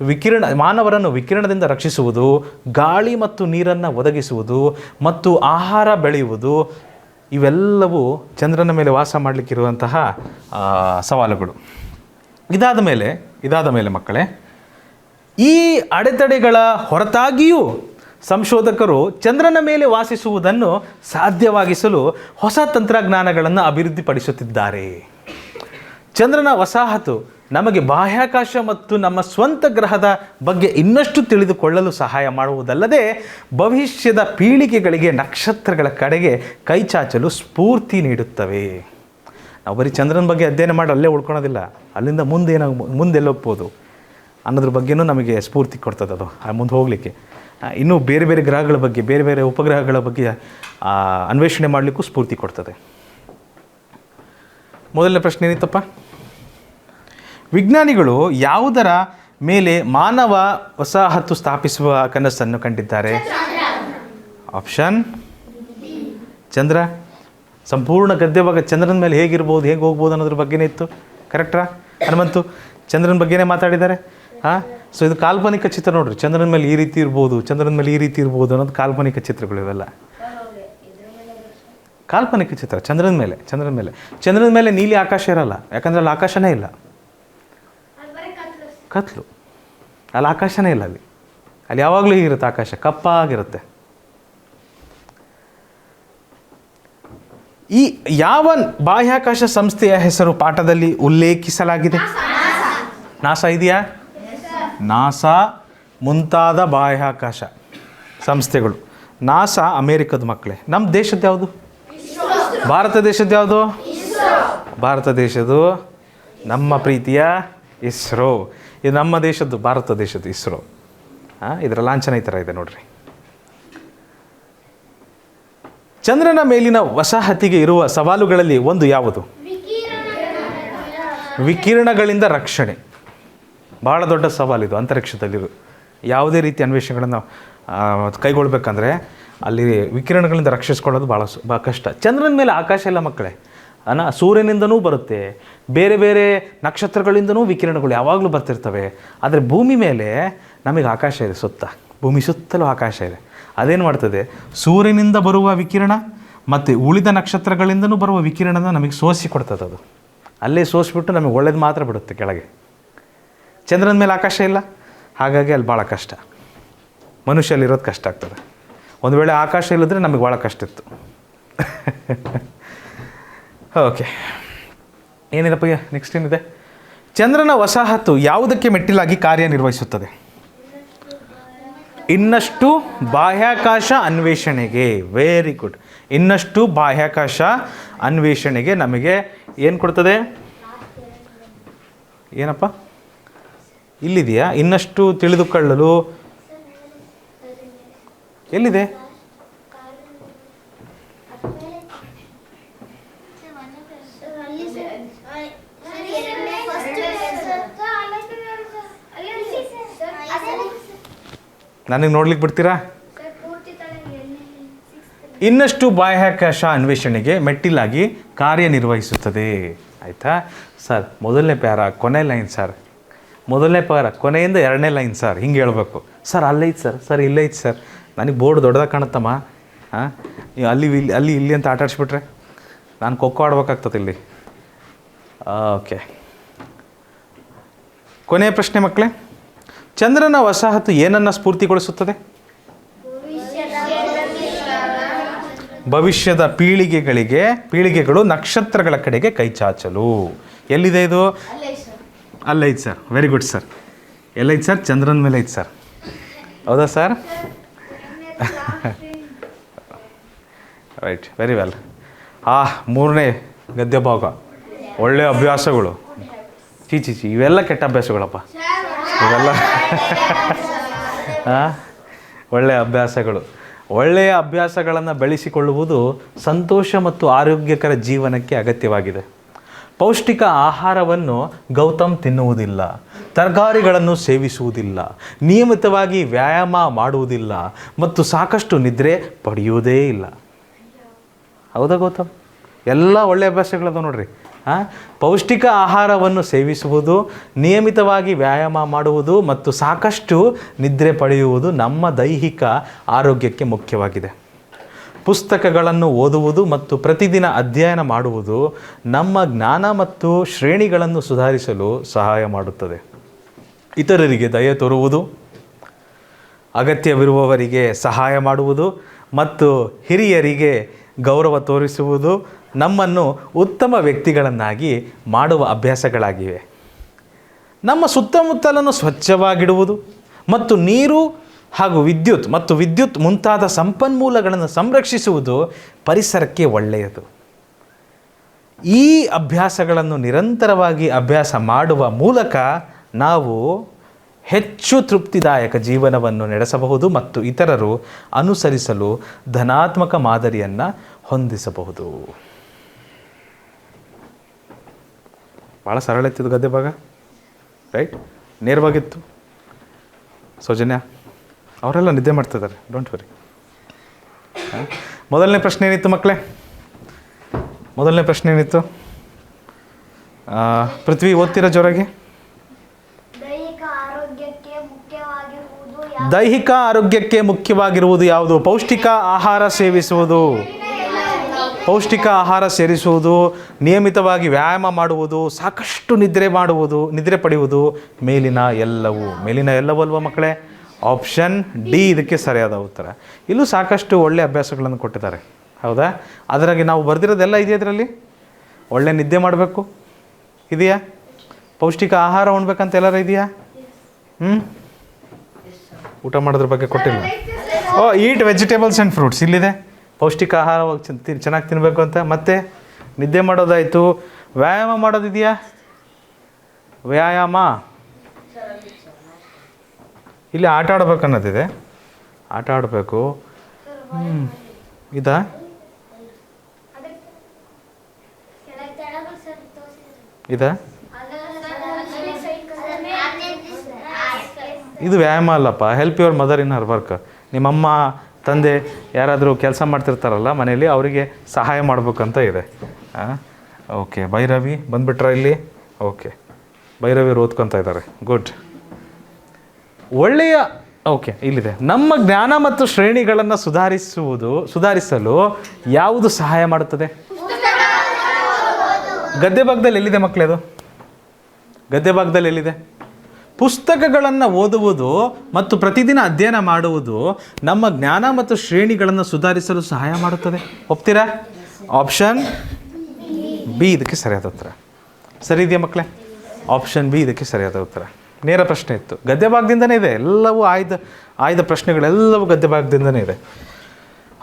ವಿಕಿರಣ, ಮಾನವರನ್ನು ವಿಕಿರಣದಿಂದ ರಕ್ಷಿಸುವುದು, ಗಾಳಿ ಮತ್ತು ನೀರನ್ನು ಒದಗಿಸುವುದು, ಮತ್ತು ಆಹಾರ ಬೆಳೆಯುವುದು ಇವೆಲ್ಲವೂ ಚಂದ್ರನ ಮೇಲೆ ವಾಸ ಮಾಡಲಿಕ್ಕಿರುವಂತಹ ಸವಾಲುಗಳು. ಇದಾದ ಮೇಲೆ ಇದಾದ ಮೇಲೆ ಮಕ್ಕಳೇ, ಈ ಅಡೆತಡೆಗಳ ಹೊರತಾಗಿಯೂ ಸಂಶೋಧಕರು ಚಂದ್ರನ ಮೇಲೆ ವಾಸಿಸುವುದನ್ನು ಸಾಧ್ಯವಾಗಿಸಲು ಹೊಸ ತಂತ್ರಜ್ಞಾನಗಳನ್ನು ಅಭಿವೃದ್ಧಿಪಡಿಸುತ್ತಿದ್ದಾರೆ. ಚಂದ್ರನ ವಸಾಹತು ನಮಗೆ ಬಾಹ್ಯಾಕಾಶ ಮತ್ತು ನಮ್ಮ ಸ್ವಂತ ಗ್ರಹದ ಬಗ್ಗೆ ಇನ್ನಷ್ಟು ತಿಳಿದುಕೊಳ್ಳಲು ಸಹಾಯ ಮಾಡುವುದಲ್ಲದೆ ಭವಿಷ್ಯದ ಪೀಳಿಗೆಗಳಿಗೆ ನಕ್ಷತ್ರಗಳ ಕಡೆಗೆ ಕೈಚಾಚಲು ಸ್ಫೂರ್ತಿ ನೀಡುತ್ತವೆ. ನಾವು ಬರೀ ಚಂದ್ರನ ಬಗ್ಗೆ ಅಧ್ಯಯನ ಮಾಡಿ ಅಲ್ಲೇ ಉಳ್ಕೊಳೋದಿಲ್ಲ. ಅಲ್ಲಿಂದ ಮುಂದೆ ಮುಂದೆಲ್ಲ ಹೋಗ್ಬೋದು ಅನ್ನೋದ್ರ ಬಗ್ಗೆನೂ ನಮಗೆ ಸ್ಫೂರ್ತಿ ಕೊಡ್ತದೆ ಅದು. ಮುಂದೆ ಹೋಗಲಿಕ್ಕೆ. ಇನ್ನೂ ಬೇರೆ ಬೇರೆ ಗ್ರಹಗಳ ಬಗ್ಗೆ, ಬೇರೆ ಬೇರೆ ಉಪಗ್ರಹಗಳ ಬಗ್ಗೆ ಅನ್ವೇಷಣೆ ಮಾಡಲಿಕ್ಕೂ ಸ್ಫೂರ್ತಿ ಕೊಡ್ತದೆ. ಮೊದಲನೇ ಪ್ರಶ್ನೆ ಏನಿತ್ತಪ್ಪ? ವಿಜ್ಞಾನಿಗಳು ಯಾವುದರ ಮೇಲೆ ಮಾನವ ವಸಾಹತು ಸ್ಥಾಪಿಸುವ ಕನಸನ್ನು ಕಂಡಿದ್ದಾರೆ? ಆಪ್ಷನ್ ಚಂದ್ರ. ಸಂಪೂರ್ಣ ಗದ್ದೆ ಭಾಗ ಚಂದ್ರನ ಮೇಲೆ ಹೇಗಿರ್ಬೋದು, ಹೇಗೆ ಹೋಗ್ಬೋದು ಅನ್ನೋದ್ರ ಬಗ್ಗೆನೇ ಇತ್ತು. ಕರೆಕ್ಟ್ರಾ ಹನುಮಂತು, ಚಂದ್ರನ ಬಗ್ಗೆನೇ ಮಾತಾಡಿದ್ದಾರೆ. ಹಾಂ? ಸೊ ಇದು ಕಾಲ್ಪನಿಕ ಚಿತ್ರ ನೋಡ್ರಿ. ಚಂದ್ರನ ಮೇಲೆ ಈ ರೀತಿ ಇರ್ಬೋದು, ಚಂದ್ರನ ಮೇಲೆ ಈ ರೀತಿ ಇರ್ಬೋದು ಅನ್ನೋದು ಕಾಲ್ಪನಿಕ ಚಿತ್ರಗಳು ಇವೆಲ್ಲ. ಕಾಲ್ಪನಿಕ ಚಿತ್ರ, ಚಂದ್ರನ ಮೇಲೆ ಚಂದ್ರನ ಮೇಲೆ. ಚಂದ್ರನ ಮೇಲೆ ನೀಲಿ ಆಕಾಶ ಇರಲ್ಲ, ಯಾಕಂದ್ರೆ ಅಲ್ಲಿ ಆಕಾಶನೇ ಇಲ್ಲ. ಕತ್ಲು. ಅಲ್ಲಿ ಆಕಾಶನೇ ಇಲ್ಲ ಅಲ್ಲಿ. ಅಲ್ಲಿ ಯಾವಾಗಲೂ ಹೀಗಿರುತ್ತೆ ಆಕಾಶ, ಕಪ್ಪಾಗಿರುತ್ತೆ. ಈ ಯಾವ ಬಾಹ್ಯಾಕಾಶ ಸಂಸ್ಥೆಯ ಹೆಸರು ಪಾಠದಲ್ಲಿ ಉಲ್ಲೇಖಿಸಲಾಗಿದೆ? ನಾಸಾ ಇದೆಯಾ? ನಾಸಾ ಮುಂತಾದ ಬಾಹ್ಯಾಕಾಶ ಸಂಸ್ಥೆಗಳು. ನಾಸಾ ಅಮೇರಿಕದ ಮಕ್ಕಳೇ. ನಮ್ಮ ದೇಶದ ಯಾವುದು? ಭಾರತ ದೇಶದ ಯಾವುದು? ಭಾರತ ದೇಶದ್ದು ನಮ್ಮ ಪ್ರೀತಿಯ ಇಸ್ರೋ. ಇದು ನಮ್ಮ ದೇಶದ್ದು, ಭಾರತ ದೇಶದ್ದು ಇಸ್ರೋ. ಹಾಂ ಇದರ ಲಾಂಛನ ಈ ಥರ ಇದೆ ನೋಡ್ರಿ. ಚಂದ್ರನ ಮೇಲಿನ ವಸಾಹತಿಗೆ ಇರುವ ಸವಾಲುಗಳಲ್ಲಿ ಒಂದು ಯಾವುದು? ವಿಕಿರಣಗಳಿಂದ ರಕ್ಷಣೆ. ಬಹಳ ದೊಡ್ಡ ಸವಾಲಿದು ಅಂತರಿಕ್ಷದಲ್ಲಿರು ಯಾವುದೇ ರೀತಿ ಅನ್ವೇಷಣೆಗಳನ್ನು ಕೈಗೊಳ್ಬೇಕಂದ್ರೆ ಅಲ್ಲಿ ವಿಕಿರಣಗಳಿಂದ ರಕ್ಷಿಸ್ಕೊಳ್ಳೋದು ಭಾಳ ಭಾಳ ಕಷ್ಟ. ಚಂದ್ರನ ಮೇಲೆ ಆಕಾಶ ಇಲ್ಲ ಮಕ್ಕಳೇ. ಅನ ಸೂರ್ಯನಿಂದನೂ ಬರುತ್ತೆ. ಬೇರೆ ಬೇರೆ ನಕ್ಷತ್ರಗಳಿಂದನೂ ವಿಕಿರಣಗಳು ಯಾವಾಗಲೂ ಬರ್ತಿರ್ತವೆ. ಆದರೆ ಭೂಮಿ ಮೇಲೆ ನಮಗೆ ಆಕಾಶ ಇದೆ, ಸುತ್ತ. ಭೂಮಿ ಸುತ್ತಲೂ ಆಕಾಶ ಇದೆ. ಅದೇನು ಮಾಡ್ತದೆ? ಸೂರ್ಯನಿಂದ ಬರುವ ವಿಕಿರಣ ಮತ್ತು ಉಳಿದ ನಕ್ಷತ್ರಗಳಿಂದನೂ ಬರುವ ವಿಕಿರಣನ ನಮಗೆ ಸೋಸಿ ಕೊಡ್ತದೆ ಅದು. ಅಲ್ಲೇ ಸೋಸಿಬಿಟ್ಟು ನಮಗೆ ಒಳ್ಳೇದು ಮಾತ್ರ ಬಿಡುತ್ತೆ ಕೆಳಗೆ. ಚಂದ್ರನ ಮೇಲೆ ಆಕಾಶ ಇಲ್ಲ. ಹಾಗಾಗಿ ಅಲ್ಲಿ ಭಾಳ ಕಷ್ಟ. ಮನುಷ್ಯಲ್ಲಿರೋದು ಕಷ್ಟ ಆಗ್ತದೆ. ಒಂದು ವೇಳೆ ಆಕಾಶ ಇಲ್ಲದ್ರೆ ನಮಗೆ ಭಾಳ ಕಷ್ಟ ಇತ್ತು. ಓಕೆ ಏನಿದಪ್ಪ ನೆಕ್ಸ್ಟ್ ಏನಿದೆ? ಚಂದ್ರನ ವಸಾಹತು ಯಾವುದಕ್ಕೆ ಮೆಟ್ಟಿಲಾಗಿ ಕಾರ್ಯನಿರ್ವಹಿಸುತ್ತದೆ? ಇನ್ನಷ್ಟು ಬಾಹ್ಯಾಕಾಶ ಅನ್ವೇಷಣೆಗೆ. ವೆರಿ ಗುಡ್ ಇನ್ನಷ್ಟು ಬಾಹ್ಯಾಕಾಶ ಅನ್ವೇಷಣೆಗೆ ನಮಗೆ ಏನು ಕೊಡ್ತದೆ? ಏನಪ್ಪ? ಇಲ್ಲಿದೆಯಾ? ಇನ್ನಷ್ಟು ತಿಳಿದುಕೊಳ್ಳಲು ಎಲ್ಲಿದೆ? ನನಗೆ ನೋಡ್ಲಿಕ್ಕೆ ಬಿಡ್ತೀರಾ? ಇನ್ನಷ್ಟು ಬಾಹ್ಯಾಕಾಶ ಅನ್ವೇಷಣೆಗೆ ಮೆಟ್ಟಿಲಾಗಿ ಕಾರ್ಯನಿರ್ವಹಿಸುತ್ತದೆ. ಆಯಿತಾ? ಸರ್ ಮೊದಲನೇ ಪ್ಯಾರ ಕೊನೆ ಲೈನ್ ಸರ್ ಮೊದಲನೇ ಪ್ಯಾರ ಕೊನೆಯಿಂದ ಎರಡನೇ ಲೈನ್ ಸರ್ ಹಿಂಗೆ ಹೇಳಬೇಕು. ಸರ್ ಅಲ್ಲೈತೆ ಸರ್ ಸರ್ ಇಲ್ಲೈತೆ ಸರ್ ನನಗೆ ಬೋರ್ಡ್ ದೊಡ್ಡದಾಗ ಕಾಣುತ್ತಮ್ಮ. ಹಾಂ ಅಲ್ಲಿ ಇಲ್ಲಿ ಅಲ್ಲಿ ಇಲ್ಲಿ ಅಂತ ಆಟಾಡಿಸ್ಬಿಟ್ರೆ ನಾನು ಖೋಖೋ ಆಡ್ಬೇಕಾಗ್ತದೆ ಇಲ್ಲಿ. ಓಕೆ. ಕೊನೆಯ ಪ್ರಶ್ನೆ ಮಕ್ಕಳೇ. ಚಂದ್ರನ ವಸಾಹತು ಏನನ್ನು ಸ್ಫೂರ್ತಿಗೊಳಿಸುತ್ತದೆ? ಭವಿಷ್ಯದ ಪೀಳಿಗೆಗಳಿಗೆ, ಪೀಳಿಗೆಗಳು ನಕ್ಷತ್ರಗಳ ಕಡೆಗೆ ಕೈಚಾಚಲು ಎಲ್ಲಿದೆ ಇದು? ಅಲ್ಲೈತೆ ಸರ್ ವೆರಿ ಗುಡ್ ಸರ್ ಎಲ್ಲೈತೆ ಸರ್? ಚಂದ್ರನ ಮೇಲೆ ಐತೆ ಸರ್. ಹೌದಾ ಸರ್? ರೈಟ್ ವೆರಿ ವೆಲ್ ಆ, ಮೂರನೇ ಗದ್ಯ ಭಾಗ ಒಳ್ಳೆಯ ಅಭ್ಯಾಸಗಳು. ಚೀ ಚಿ ಚಿ ಇವೆಲ್ಲ ಕೆಟ್ಟ ಅಭ್ಯಾಸಗಳಪ್ಪ. ಇವೆಲ್ಲ? ಒಳ್ಳೆಯ ಅಭ್ಯಾಸಗಳು. ಒಳ್ಳೆಯ ಅಭ್ಯಾಸಗಳನ್ನು ಬೆಳೆಸಿಕೊಳ್ಳುವುದು ಸಂತೋಷ ಮತ್ತು ಆರೋಗ್ಯಕರ ಜೀವನಕ್ಕೆ ಅಗತ್ಯವಾಗಿದೆ. ಪೌಷ್ಟಿಕ ಆಹಾರವನ್ನು ಗೌತಮ್ ತಿನ್ನುವುದಿಲ್ಲ. ತರಕಾರಿಗಳನ್ನು ಸೇವಿಸುವುದಿಲ್ಲ. ನಿಯಮಿತವಾಗಿ ವ್ಯಾಯಾಮ ಮಾಡುವುದಿಲ್ಲ ಮತ್ತು ಸಾಕಷ್ಟು ನಿದ್ರೆ ಪಡೆಯುವುದೇ ಇಲ್ಲ. ಹೌದಾ ಗೌತಮ್? ಎಲ್ಲ ಒಳ್ಳೆಯ ಅಭ್ಯಾಸಗಳದ ನೋಡ್ರಿ. ಪೌಷ್ಟಿಕ ಆಹಾರವನ್ನು ಸೇವಿಸುವುದು, ನಿಯಮಿತವಾಗಿ ವ್ಯಾಯಾಮ ಮಾಡುವುದು ಮತ್ತು ಸಾಕಷ್ಟು ನಿದ್ರೆ ಪಡೆಯುವುದು ನಮ್ಮ ದೈಹಿಕ ಆರೋಗ್ಯಕ್ಕೆ ಮುಖ್ಯವಾಗಿದೆ. ಪುಸ್ತಕಗಳನ್ನು ಓದುವುದು ಮತ್ತು ಪ್ರತಿದಿನ ಅಧ್ಯಯನ ಮಾಡುವುದು ನಮ್ಮ ಜ್ಞಾನ ಮತ್ತು ಶ್ರೇಣಿಗಳನ್ನು ಸುಧಾರಿಸಲು ಸಹಾಯ ಮಾಡುತ್ತದೆ. ಇತರರಿಗೆ ದಯೆ ತೋರುವುದು, ಅಗತ್ಯವಿರುವವರಿಗೆ ಸಹಾಯ ಮಾಡುವುದು ಮತ್ತು ಹಿರಿಯರಿಗೆ ಗೌರವ ತೋರಿಸುವುದು ನಮ್ಮನ್ನು ಉತ್ತಮ ವ್ಯಕ್ತಿಗಳನ್ನಾಗಿ ಮಾಡುವ ಅಭ್ಯಾಸಗಳಾಗಿವೆ. ನಮ್ಮ ಸುತ್ತಮುತ್ತಲನ್ನು ಸ್ವಚ್ಛವಾಗಿಡುವುದು ಮತ್ತು ನೀರು ಹಾಗೂ ವಿದ್ಯುತ್ ಮತ್ತು ವಿದ್ಯುತ್ ಮುಂತಾದ ಸಂಪನ್ಮೂಲಗಳನ್ನು ಸಂರಕ್ಷಿಸುವುದು ಪರಿಸರಕ್ಕೆ ಒಳ್ಳೆಯದು. ಈ ಅಭ್ಯಾಸಗಳನ್ನು ನಿರಂತರವಾಗಿ ಅಭ್ಯಾಸ ಮಾಡುವ ಮೂಲಕ ನಾವು ಹೆಚ್ಚು ತೃಪ್ತಿದಾಯಕ ಜೀವನವನ್ನು ನಡೆಸಬಹುದು ಮತ್ತು ಇತರರು ಅನುಸರಿಸಲು ಧನಾತ್ಮಕ ಮಾದರಿಯನ್ನು ಹೊಂದಿಸಬಹುದು. ಭಾಳ ಸರಳ ಇತ್ತಿದ್ದು ಗದ್ದೆ ಭಾಗ ರೈಟ್ ನೇರವಾಗಿತ್ತು. ಸೌಜನ್ಯ ಅವರೆಲ್ಲ ನಿದ್ದೆ ಮಾಡ್ತಿದ್ದಾರೆ ಡೋಂಟ್ ವರಿ ಮೊದಲನೇ ಪ್ರಶ್ನೆ ಏನಿತ್ತು ಮಕ್ಕಳೇ? ಮೊದಲನೇ ಪ್ರಶ್ನೆ ಏನಿತ್ತು? ಪೃಥ್ವಿ ಓದ್ತೀರಾ ಜೋರಾಗಿ? ದೈಹಿಕ ಆರೋಗ್ಯಕ್ಕೆ ಮುಖ್ಯವಾಗಿರುವುದು ಯಾವುದು? ಪೌಷ್ಟಿಕ ಆಹಾರ ಸೇವಿಸುವುದು. ಪೌಷ್ಟಿಕ ಆಹಾರ ಸೇರಿಸುವುದು, ನಿಯಮಿತವಾಗಿ ವ್ಯಾಯಾಮ ಮಾಡುವುದು, ಸಾಕಷ್ಟು ನಿದ್ರೆ ಮಾಡುವುದು, ನಿದ್ರೆ ಪಡೆಯುವುದು ಮೇಲಿನ ಎಲ್ಲವೂ. ಮೇಲಿನ ಎಲ್ಲವೂ ಅಲ್ವಾ ಮಕ್ಕಳೇ? ಆಪ್ಷನ್ ಡಿ ಇದಕ್ಕೆ ಸರಿಯಾದ ಉತ್ತರ. ಇಲ್ಲೂ ಸಾಕಷ್ಟು ಒಳ್ಳೆಯ ಅಭ್ಯಾಸಗಳನ್ನು ಕೊಟ್ಟಿದ್ದಾರೆ. ಹೌದಾ? ಅದರಾಗಿ ನಾವು ಬರೆದಿರೋದೆಲ್ಲ ಇದೆಯಾ ಅದರಲ್ಲಿ ಒಳ್ಳೆ ನಿದ್ದೆ ಮಾಡಬೇಕು? ಇದೆಯಾ? ಪೌಷ್ಟಿಕ ಆಹಾರ ಉಣ್ಬೇಕಂತ ಎಲ್ಲರ ಇದೆಯಾ? ಹ್ಞೂ ಊಟ ಮಾಡೋದ್ರ ಬಗ್ಗೆ ಕೊಟ್ಟಿಲ್ಲ. Oh eat vegetables and fruits ಇಲ್ಲಿದೆ. ಪೌಷ್ಟಿಕ ಆಹಾರ ಚೆನ್ನಾಗಿ ತಿನ್ನಬೇಕು ಅಂತ. ಮತ್ತೆ ನಿದ್ದೆ ಮಾಡೋದಾಯಿತು. ವ್ಯಾಯಾಮ ಮಾಡೋದಿದೆಯಾ? ವ್ಯಾಯಾಮ? ಇಲ್ಲಿ, ಆಟ ಆಡ್ಬೇಕು ಅನ್ನೋದಿದೆ. ಆಟ ಆಡಬೇಕು. ಹ್ಞೂ ಇದಾ? ಇದಾ? ಇದು ವ್ಯಾಯಾಮ ಅಲ್ಲಪ್ಪ. Help your mother in her work ನಿಮ್ಮಮ್ಮ ತಂದೆ ಯಾರಾದರೂ ಕೆಲಸ ಮಾಡ್ತಿರ್ತಾರಲ್ಲ ಮನೆಯಲ್ಲಿ, ಅವರಿಗೆ ಸಹಾಯ ಮಾಡಬೇಕಂತ ಇದೆ. ಓಕೆ ಭೈರವಿ ಬಂದುಬಿಟ್ರ ಇಲ್ಲಿ? ಓಕೆ ಭೈರವಿ ಓದ್ಕೊತ ಇದ್ದಾರೆ. ಗುಡ್ ಒಳ್ಳೆಯ ಓಕೆ ಇಲ್ಲಿದೆ. ನಮ್ಮ ಜ್ಞಾನ ಮತ್ತು ಶ್ರೇಣಿಗಳನ್ನು ಸುಧಾರಿಸುವುದು, ಸುಧಾರಿಸಲು ಯಾವುದು ಸಹಾಯ ಮಾಡುತ್ತದೆ? ಗದ್ದೆ ಭಾಗದಲ್ಲಿ ಎಲ್ಲಿದೆ ಮಕ್ಕಳದು ಗದ್ದೆ ಭಾಗದಲ್ಲಿ ಎಲ್ಲಿದೆ? ಪುಸ್ತಕಗಳನ್ನು ಓದುವುದು ಮತ್ತು ಪ್ರತಿದಿನ ಅಧ್ಯಯನ ಮಾಡುವುದು ನಮ್ಮ ಜ್ಞಾನ ಮತ್ತು ಶ್ರೇಣಿಗಳನ್ನು ಸುಧಾರಿಸಲು ಸಹಾಯ ಮಾಡುತ್ತದೆ. ಒಪ್ತೀರಾ? ಆಪ್ಷನ್ ಬಿ ಇದಕ್ಕೆ ಸರಿಯಾದ ಉತ್ತರ. ಸರಿ ಇದೆಯಾ ಮಕ್ಕಳೇ ಆಪ್ಷನ್ ಬಿ ಇದಕ್ಕೆ ಸರಿಯಾದ ಉತ್ತರ. ನೇರ ಪ್ರಶ್ನೆ ಇತ್ತು. ಗದ್ಯ ಭಾಗದಿಂದನೇ ಇದೆ. ಎಲ್ಲವೂ ಆಯ್ದ ಆಯ್ದ ಪ್ರಶ್ನೆಗಳೆಲ್ಲವೂ ಗದ್ಯ ಭಾಗದಿಂದನೇ ಇದೆ.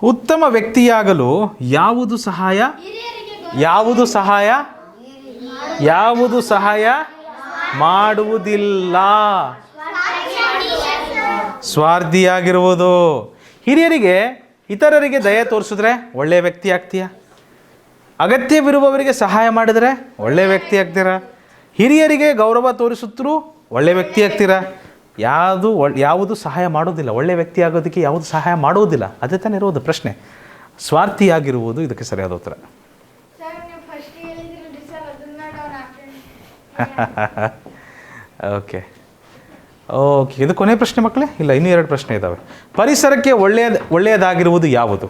ಉತ್ತಮ ವ್ಯಕ್ತಿಯಾಗಲು ಯಾವುದು ಸಹಾಯ? ಯಾವುದು ಸಹಾಯ? ಯಾವುದು ಸಹಾಯ? ಮಾಡುವುದಿಲ್ಲ. ಸ್ವಾರ್ಥಿಯಾಗಿರುವುದು. ಹಿರಿಯರಿಗೆ ಇತರರಿಗೆ ದಯ ತೋರಿಸಿದ್ರೆ ಒಳ್ಳೆಯ ವ್ಯಕ್ತಿ ಆಗ್ತೀಯ? ಅಗತ್ಯವಿರುವವರಿಗೆ ಸಹಾಯ ಮಾಡಿದರೆ ಒಳ್ಳೆಯ ವ್ಯಕ್ತಿ ಆಗ್ತೀರಾ? ಹಿರಿಯರಿಗೆ ಗೌರವ ತೋರಿಸುತ್ತರೂ ಒಳ್ಳೆಯ ವ್ಯಕ್ತಿ ಆಗ್ತೀರಾ? ಯಾವುದು ಒಳ್ ಯಾವುದು ಸಹಾಯ ಮಾಡೋದಿಲ್ಲ. ಒಳ್ಳೆಯ ವ್ಯಕ್ತಿ ಆಗೋದಕ್ಕೆ ಯಾವುದು ಸಹಾಯ ಮಾಡುವುದಿಲ್ಲ ಅದೇ ತಾನೇ ಇರೋದು ಪ್ರಶ್ನೆ. ಸ್ವಾರ್ಥಿಯಾಗಿರುವುದು ಇದಕ್ಕೆ ಸರಿಯಾದ ಉತ್ತರ ಸರ್ ನೀವು ಫಸ್ಟ್ ಹೇಳಿದ್ರಿ ಸರ್ ಅದನ್ನ ನೋಡಿ ಅವ್ನು ಓಕೆ ಓಕೆ ಇದು ಕೊನೆ ಪ್ರಶ್ನೆ ಮಕ್ಕಳೇ? ಇಲ್ಲ, ಇನ್ನೂ ಎರಡು ಪ್ರಶ್ನೆ ಇದ್ದಾವೆ ಪರಿಸರಕ್ಕೆ ಒಳ್ಳೆಯ ಒಳ್ಳೆಯದಾಗಿರುವುದು ಯಾವುದು?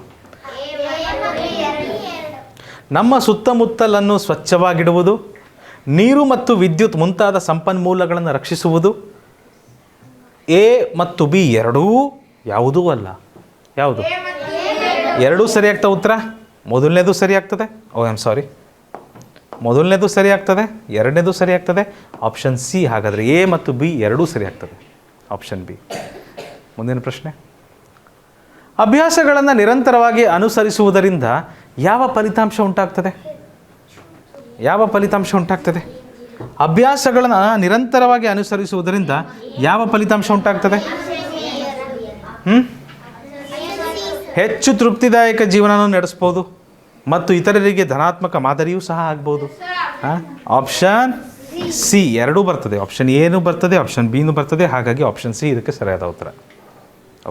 ನಮ್ಮ ಸುತ್ತಮುತ್ತಲನ್ನು ಸ್ವಚ್ಛವಾಗಿಡುವುದು, ನೀರು ಮತ್ತು ವಿದ್ಯುತ್ ಮುಂತಾದ ಸಂಪನ್ಮೂಲಗಳನ್ನು ರಕ್ಷಿಸುವುದು, ಎ ಮತ್ತು ಬಿ ಎರಡೂ ಯಾವುದೂ ಅಲ್ಲ. ಯಾವುದು? ಎರಡೂ ಸರಿಯಾಗ್ತಾ ಉತ್ತರ? ಮೊದಲನೇದು ಸರಿಯಾಗ್ತದೆ? ಓ ಐ ಆಮ್ ಸಾರಿ ಮೊದಲನೇದು ಸರಿ ಆಗ್ತದೆ, ಎರಡನೇದು ಸರಿ ಆಗ್ತದೆ ಆಪ್ಷನ್ ಸಿ ಹಾಗಾದರೆ ಎ ಮತ್ತು ಬಿ ಎರಡೂ ಸರಿ ಆಗ್ತದೆ. ಆಪ್ಷನ್ ಬಿ ಮುಂದಿನ ಪ್ರಶ್ನೆ. ಅಭ್ಯಾಸಗಳನ್ನು ನಿರಂತರವಾಗಿ ಅನುಸರಿಸುವುದರಿಂದ ಯಾವ ಫಲಿತಾಂಶ ಉಂಟಾಗ್ತದೆ? ಯಾವ ಫಲಿತಾಂಶ ಉಂಟಾಗ್ತದೆ? ಅಭ್ಯಾಸಗಳನ್ನು ನಿರಂತರವಾಗಿ ಅನುಸರಿಸುವುದರಿಂದ ಯಾವ ಫಲಿತಾಂಶ ಉಂಟಾಗ್ತದೆ? ಹ್ಞೂ ಹೆಚ್ಚು ತೃಪ್ತಿದಾಯಕ ಜೀವನವನ್ನು ನಡೆಸ್ಬೋದು. ಮತ್ತು ಇತರರಿಗೆ ಧನಾತ್ಮಕ ಮಾದರಿಯೂ ಸಹ ಆಗ್ಬೋದು. ಆಪ್ಷನ್ ಸಿ ಎರಡೂ ಬರ್ತದೆ. ಆಪ್ಷನ್ ಎನೂ ಬರ್ತದೆ ಆಪ್ಷನ್ ಬಿನೂ ಬರ್ತದೆ. ಹಾಗಾಗಿ ಆಪ್ಷನ್ ಸಿ ಇದಕ್ಕೆ ಸರಿಯಾದ ಉತ್ತರ.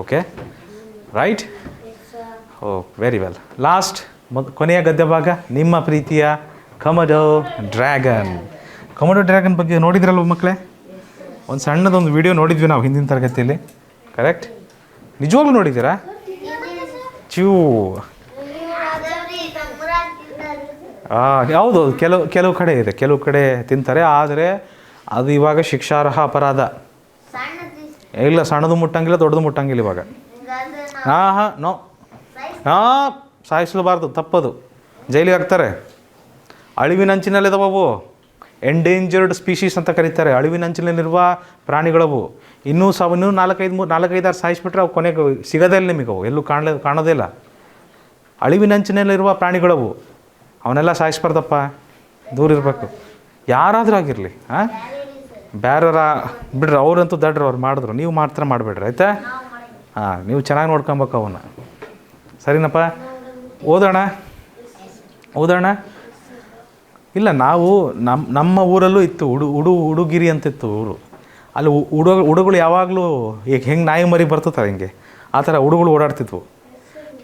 Okay right oh very well last ಕೊನೆಯ ಗದ್ಯ ಭಾಗ ನಿಮ್ಮ ಪ್ರೀತಿಯ ಕಮಡೋ ಡ್ರ್ಯಾಗನ್ ಕಮಡೋ ಡ್ರ್ಯಾಗನ್ ಬಗ್ಗೆ ನೋಡಿದ್ರಲ್ವ ಮಕ್ಕಳೇ? ಒಂದು ಸಣ್ಣದೊಂದು ವಿಡಿಯೋ ನೋಡಿದ್ವಿ ನಾವು ಹಿಂದಿನ ತರಗತಿಯಲ್ಲಿ. ಕರೆಕ್ಟ್ ನಿಜವಾಗ್ಲೂ ನೋಡಿದ್ದೀರಾ? ಚ್ಯೂ ಹೌದು ಕೆಲವು ಕೆಲವು ಕಡೆ ಇದೆ. ಕೆಲವು ಕಡೆ ತಿಂತಾರೆ. ಆದರೆ ಅದು ಇವಾಗ ಶಿಕ್ಷಾರ್ಹ ಅಪರಾಧ. ಇಲ್ಲ, ಸಣ್ಣದು ಮುಟ್ಟಂಗಿಲ್ಲ, ದೊಡ್ಡದು ಮುಟ್ಟಂಗಿಲ್ಲ ಇವಾಗ. ಹಾಂ ಹಾಂ, ನೋ. ಹಾಂ, ಸಾಯಿಸಲಬಾರ್ದು, ತಪ್ಪದು. ಜೈಲಿಗೆ ಹಾಕ್ತಾರೆ. ಅಳಿವಿನಂಚಿನಲ್ಲಿದಾವವು ಎಂಡೇಂಜರ್ಡ್ ಸ್ಪೀಶೀಸ್ ಅಂತ ಕರೀತಾರೆ. ಅಳಿವಿನಂಚಿನಲ್ಲಿರುವ ಪ್ರಾಣಿಗಳವು. ಇನ್ನೂ ಸಾವು ಇನ್ನೂ ನಾಲ್ಕೈದು, ಮೂರು, ನಾಲ್ಕೈದಾರು ಸಾಯಿಸ್ಬಿಟ್ರೆ ಅವು ಕೊನೆಗೆ ಸಿಗೋದೇ ಇಲ್ಲ ನಿಮಗೆ ಅವು. ಎಲ್ಲೂ ಕಾಣಲೇ, ಕಾಣೋದೇ ಇಲ್ಲ. ಅಳಿವಿನಂಚಿನಲ್ಲಿರುವ ಪ್ರಾಣಿಗಳವು. ಅವನ್ನೆಲ್ಲ ಸಾಯಿಸ್ಬಾರ್ದಪ್ಪ. ದೂರ ಇರಬೇಕು. ಯಾರಾದರೂ ಆಗಿರಲಿ ಹಾಂ ಬೇರೆಯವರ ಬಿಡ್ರಿ, ಅವರಂತೂ ದಡ್ರಿ ಅವ್ರು ಮಾಡಿದ್ರು. ನೀವು ಮಾತ್ರ ಮಾಡಬೇಡ್ರಿ, ಆಯಿತಾ? ಹಾಂ ನೀವು ಚೆನ್ನಾಗಿ ನೋಡ್ಕೊಬೇಕು ಅವನ್ನ. ಸರಿನಪ್ಪ? ಓದೋಣ? ಓದೋಣ? ಇಲ್ಲ, ನಾವು ನಮ್ಮ ನಮ್ಮ ಊರಲ್ಲೂ ಇತ್ತು, ಉಡು ಉಡು, ಉಡುಗಿರಿ ಅಂತಿತ್ತು ಊರು. ಅಲ್ಲಿ ಉಡು ಉಡುಗಳು ಯಾವಾಗಲೂ ಈಗ ಹೆಂಗೆ ನಾಯಿ ಮರಿ ಬರ್ತದೆ ಹಿಂಗೆ? ಆ ಥರ ಹುಡುಗಳು ಓಡಾಡ್ತಿದ್ವು.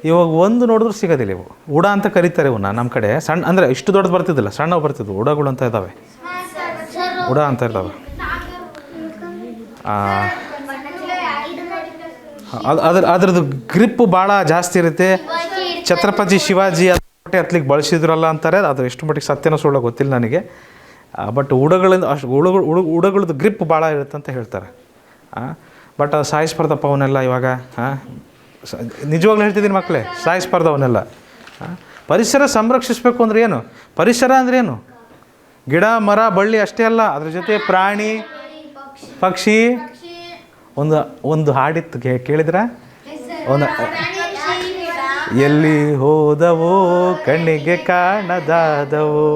ಇವಾಗ ಒಂದು ನೋಡಿದ್ರು ಸಿಗೋದಿಲ್ಲ ಇವು. ಉಡ ಅಂತ ಕರೀತಾರೆ ಇವನ್ನ ನಮ್ಮ ಕಡೆ. ಸಣ್ಣ ಅಂದರೆ ಇಷ್ಟು ದೊಡ್ಡದು ಬರ್ತಿದ್ದಿಲ್ಲ, ಸಣ್ಣ ಬರ್ತಿದ್ವು. ಉಡಗಳು ಅಂತ ಇದ್ದಾವೆ ಉಡ ಅಂತ ಇದ್ದಾವೆ ಅದು ಅದ್ರ ಅದ್ರದ್ದು ಗ್ರಿಪ್ ಭಾಳ ಜಾಸ್ತಿ ಇರುತ್ತೆ. ಛತ್ರಪತಿ ಶಿವಾಜಿ ಅದು ಹತ್ಲಿಕ್ಕೆ ಬಳಸಿದ್ರಲ್ಲ ಅಂತಾರೆ. ಅದು ಎಷ್ಟು ಮಟ್ಟಿಗೆ ಸತ್ಯನ ಸುಳ್ಳು ಗೊತ್ತಿಲ್ಲ ನನಗೆ. ಬಟ್ ಉಡಗಳಿಂದ ಅಷ್ಟು ಉಡಗಳು ಉಡ ಉಡಗಳದ್ದು ಗ್ರಿಪ್ ಭಾಳ ಇರುತ್ತೆ ಅಂತ ಹೇಳ್ತಾರೆ. ಬಟ್ ಅದು ಸಾಯಿಸ್ಬಾರ್ದಪ್ಪ ಅವನ್ನೆಲ್ಲ ಇವಾಗ ಹಾಂ ನಿಜವಾಗ್ಲೂ ಹೇಳ್ತಿದ್ದೀನಿ ಮಕ್ಕಳೇ ಸಾಯಿಸ್ಬಾರ್ದು ಅವನ್ನೆಲ್ಲ ಪರಿಸರ ಸಂರಕ್ಷಿಸಬೇಕು ಅಂದ್ರೆ ಏನು? ಪರಿಸರ ಅಂದ್ರೆ ಏನು? ಗಿಡ, ಮರ, ಬಳ್ಳಿ ಅಷ್ಟೇ ಅಲ್ಲ, ಅದ್ರ ಜೊತೆ ಪ್ರಾಣಿ, ಪಕ್ಷಿ, ಒಂದು ಒಂದು ಹಾಡಿತ್ತು ಕೇಳಿದ್ರ? ಒಂದು, ಎಲ್ಲಿ ಹೋದವೋ ಕಣ್ಣಿಗೆ ಕಾಣದಾದವೋ,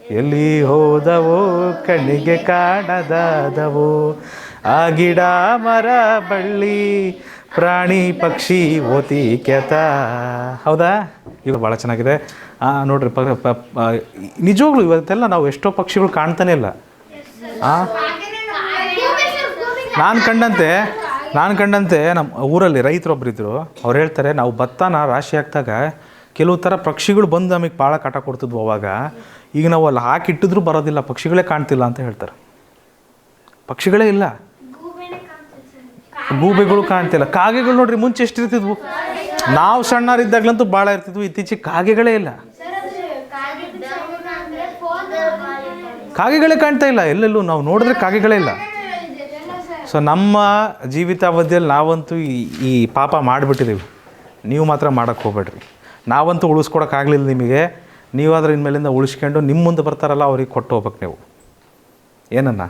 ಎಲ್ಲಿ ಹೋದವೋ ಕಣ್ಣಿಗೆ ಕಾಣದಾದವೋ, ಆ ಗಿಡ, ಮರ, ಬಳ್ಳಿ ಪ್ರಾಣಿ ಪಕ್ಷಿ ಓತಿ ಕೆತ ಹೌದಾ? ಇವಾಗ ಭಾಳ ಚೆನ್ನಾಗಿದೆ. ನೋಡ್ರಿ, ಪ ನಿಜವಾಗ್ಲೂ ಇವತ್ತೆಲ್ಲ ನಾವು ಎಷ್ಟೋ ಪಕ್ಷಿಗಳು ಕಾಣ್ತಾನೆ ಇಲ್ಲ. ನಾನು ಕಂಡಂತೆ ನಾನು ಕಂಡಂತೆ ನಮ್ಮ ಊರಲ್ಲಿ ರೈತರೊಬ್ಬರು ಇದ್ದರು ಅವ್ರು ಹೇಳ್ತಾರೆ, ನಾವು ಭತ್ತನ ರಾಶಿ ಹಾಕಿದಾಗ ಕೆಲವು ಥರ ಪಕ್ಷಿಗಳು ಬಂದು ನಮಗೆ ಭಾಳ ಕಾಟ ಕೊಡ್ತಿದ್ವು ಅವಾಗ. ಈಗ ನಾವು ಅಲ್ಲಿ ಹಾಕಿಟ್ಟಿದ್ರು ಬರೋದಿಲ್ಲ, ಪಕ್ಷಿಗಳೇ ಕಾಣ್ತಿಲ್ಲ ಅಂತ ಹೇಳ್ತಾರೆ. ಪಕ್ಷಿಗಳೇ ಇಲ್ಲ. ಗೂಬೆಗಳು ಕಾಣ್ತಿಲ್ಲ. ಕಾಗೆಗಳು ನೋಡ್ರಿ ಮುಂಚೆ ಎಷ್ಟಿರ್ತಿದ್ವು? ನಾವು ಸಣ್ಣರಿದ್ದಾಗ್ಲಂತೂ ಭಾಳ ಇರ್ತಿದ್ವು, ಇತ್ತೀಚೆಗೆ ಕಾಗೆಗಳೇ ಇಲ್ಲ. ಕಾಗೆಗಳೇ ಕಾಣ್ತಾ ಇಲ್ಲ, ಎಲ್ಲೆಲ್ಲೂ ನಾವು ನೋಡಿದ್ರೆ ಕಾಗೆಗಳೇ ಇಲ್ಲ. ಸೊ ನಮ್ಮ ಜೀವಿತಾವಧಿಯಲ್ಲಿ ನಾವಂತೂ ಈ ಈ ಪಾಪ ಮಾಡಿಬಿಟ್ಟಿದ್ದೀವಿ ನೀವು ಮಾತ್ರ ಮಾಡೋಕ್ಕೆ ಹೋಗ್ಬೇಡ್ರಿ. ನಾವಂತೂ ಉಳಿಸ್ಕೊಡೋಕ್ಕಾಗಲಿಲ್ಲ ನಿಮಗೆ. ನೀವಾದ್ರೆ ಇನ್ಮೇಲಿಂದ ಉಳಿಸ್ಕೊಂಡು ನಿಮ್ಮ ಮುಂದೆ ಬರ್ತಾರಲ್ಲ, ಅವ್ರಿಗೆ ಕೊಟ್ಟು ಹೋಗ್ಬೇಕು ನೀವು. ಏನನ್ನ?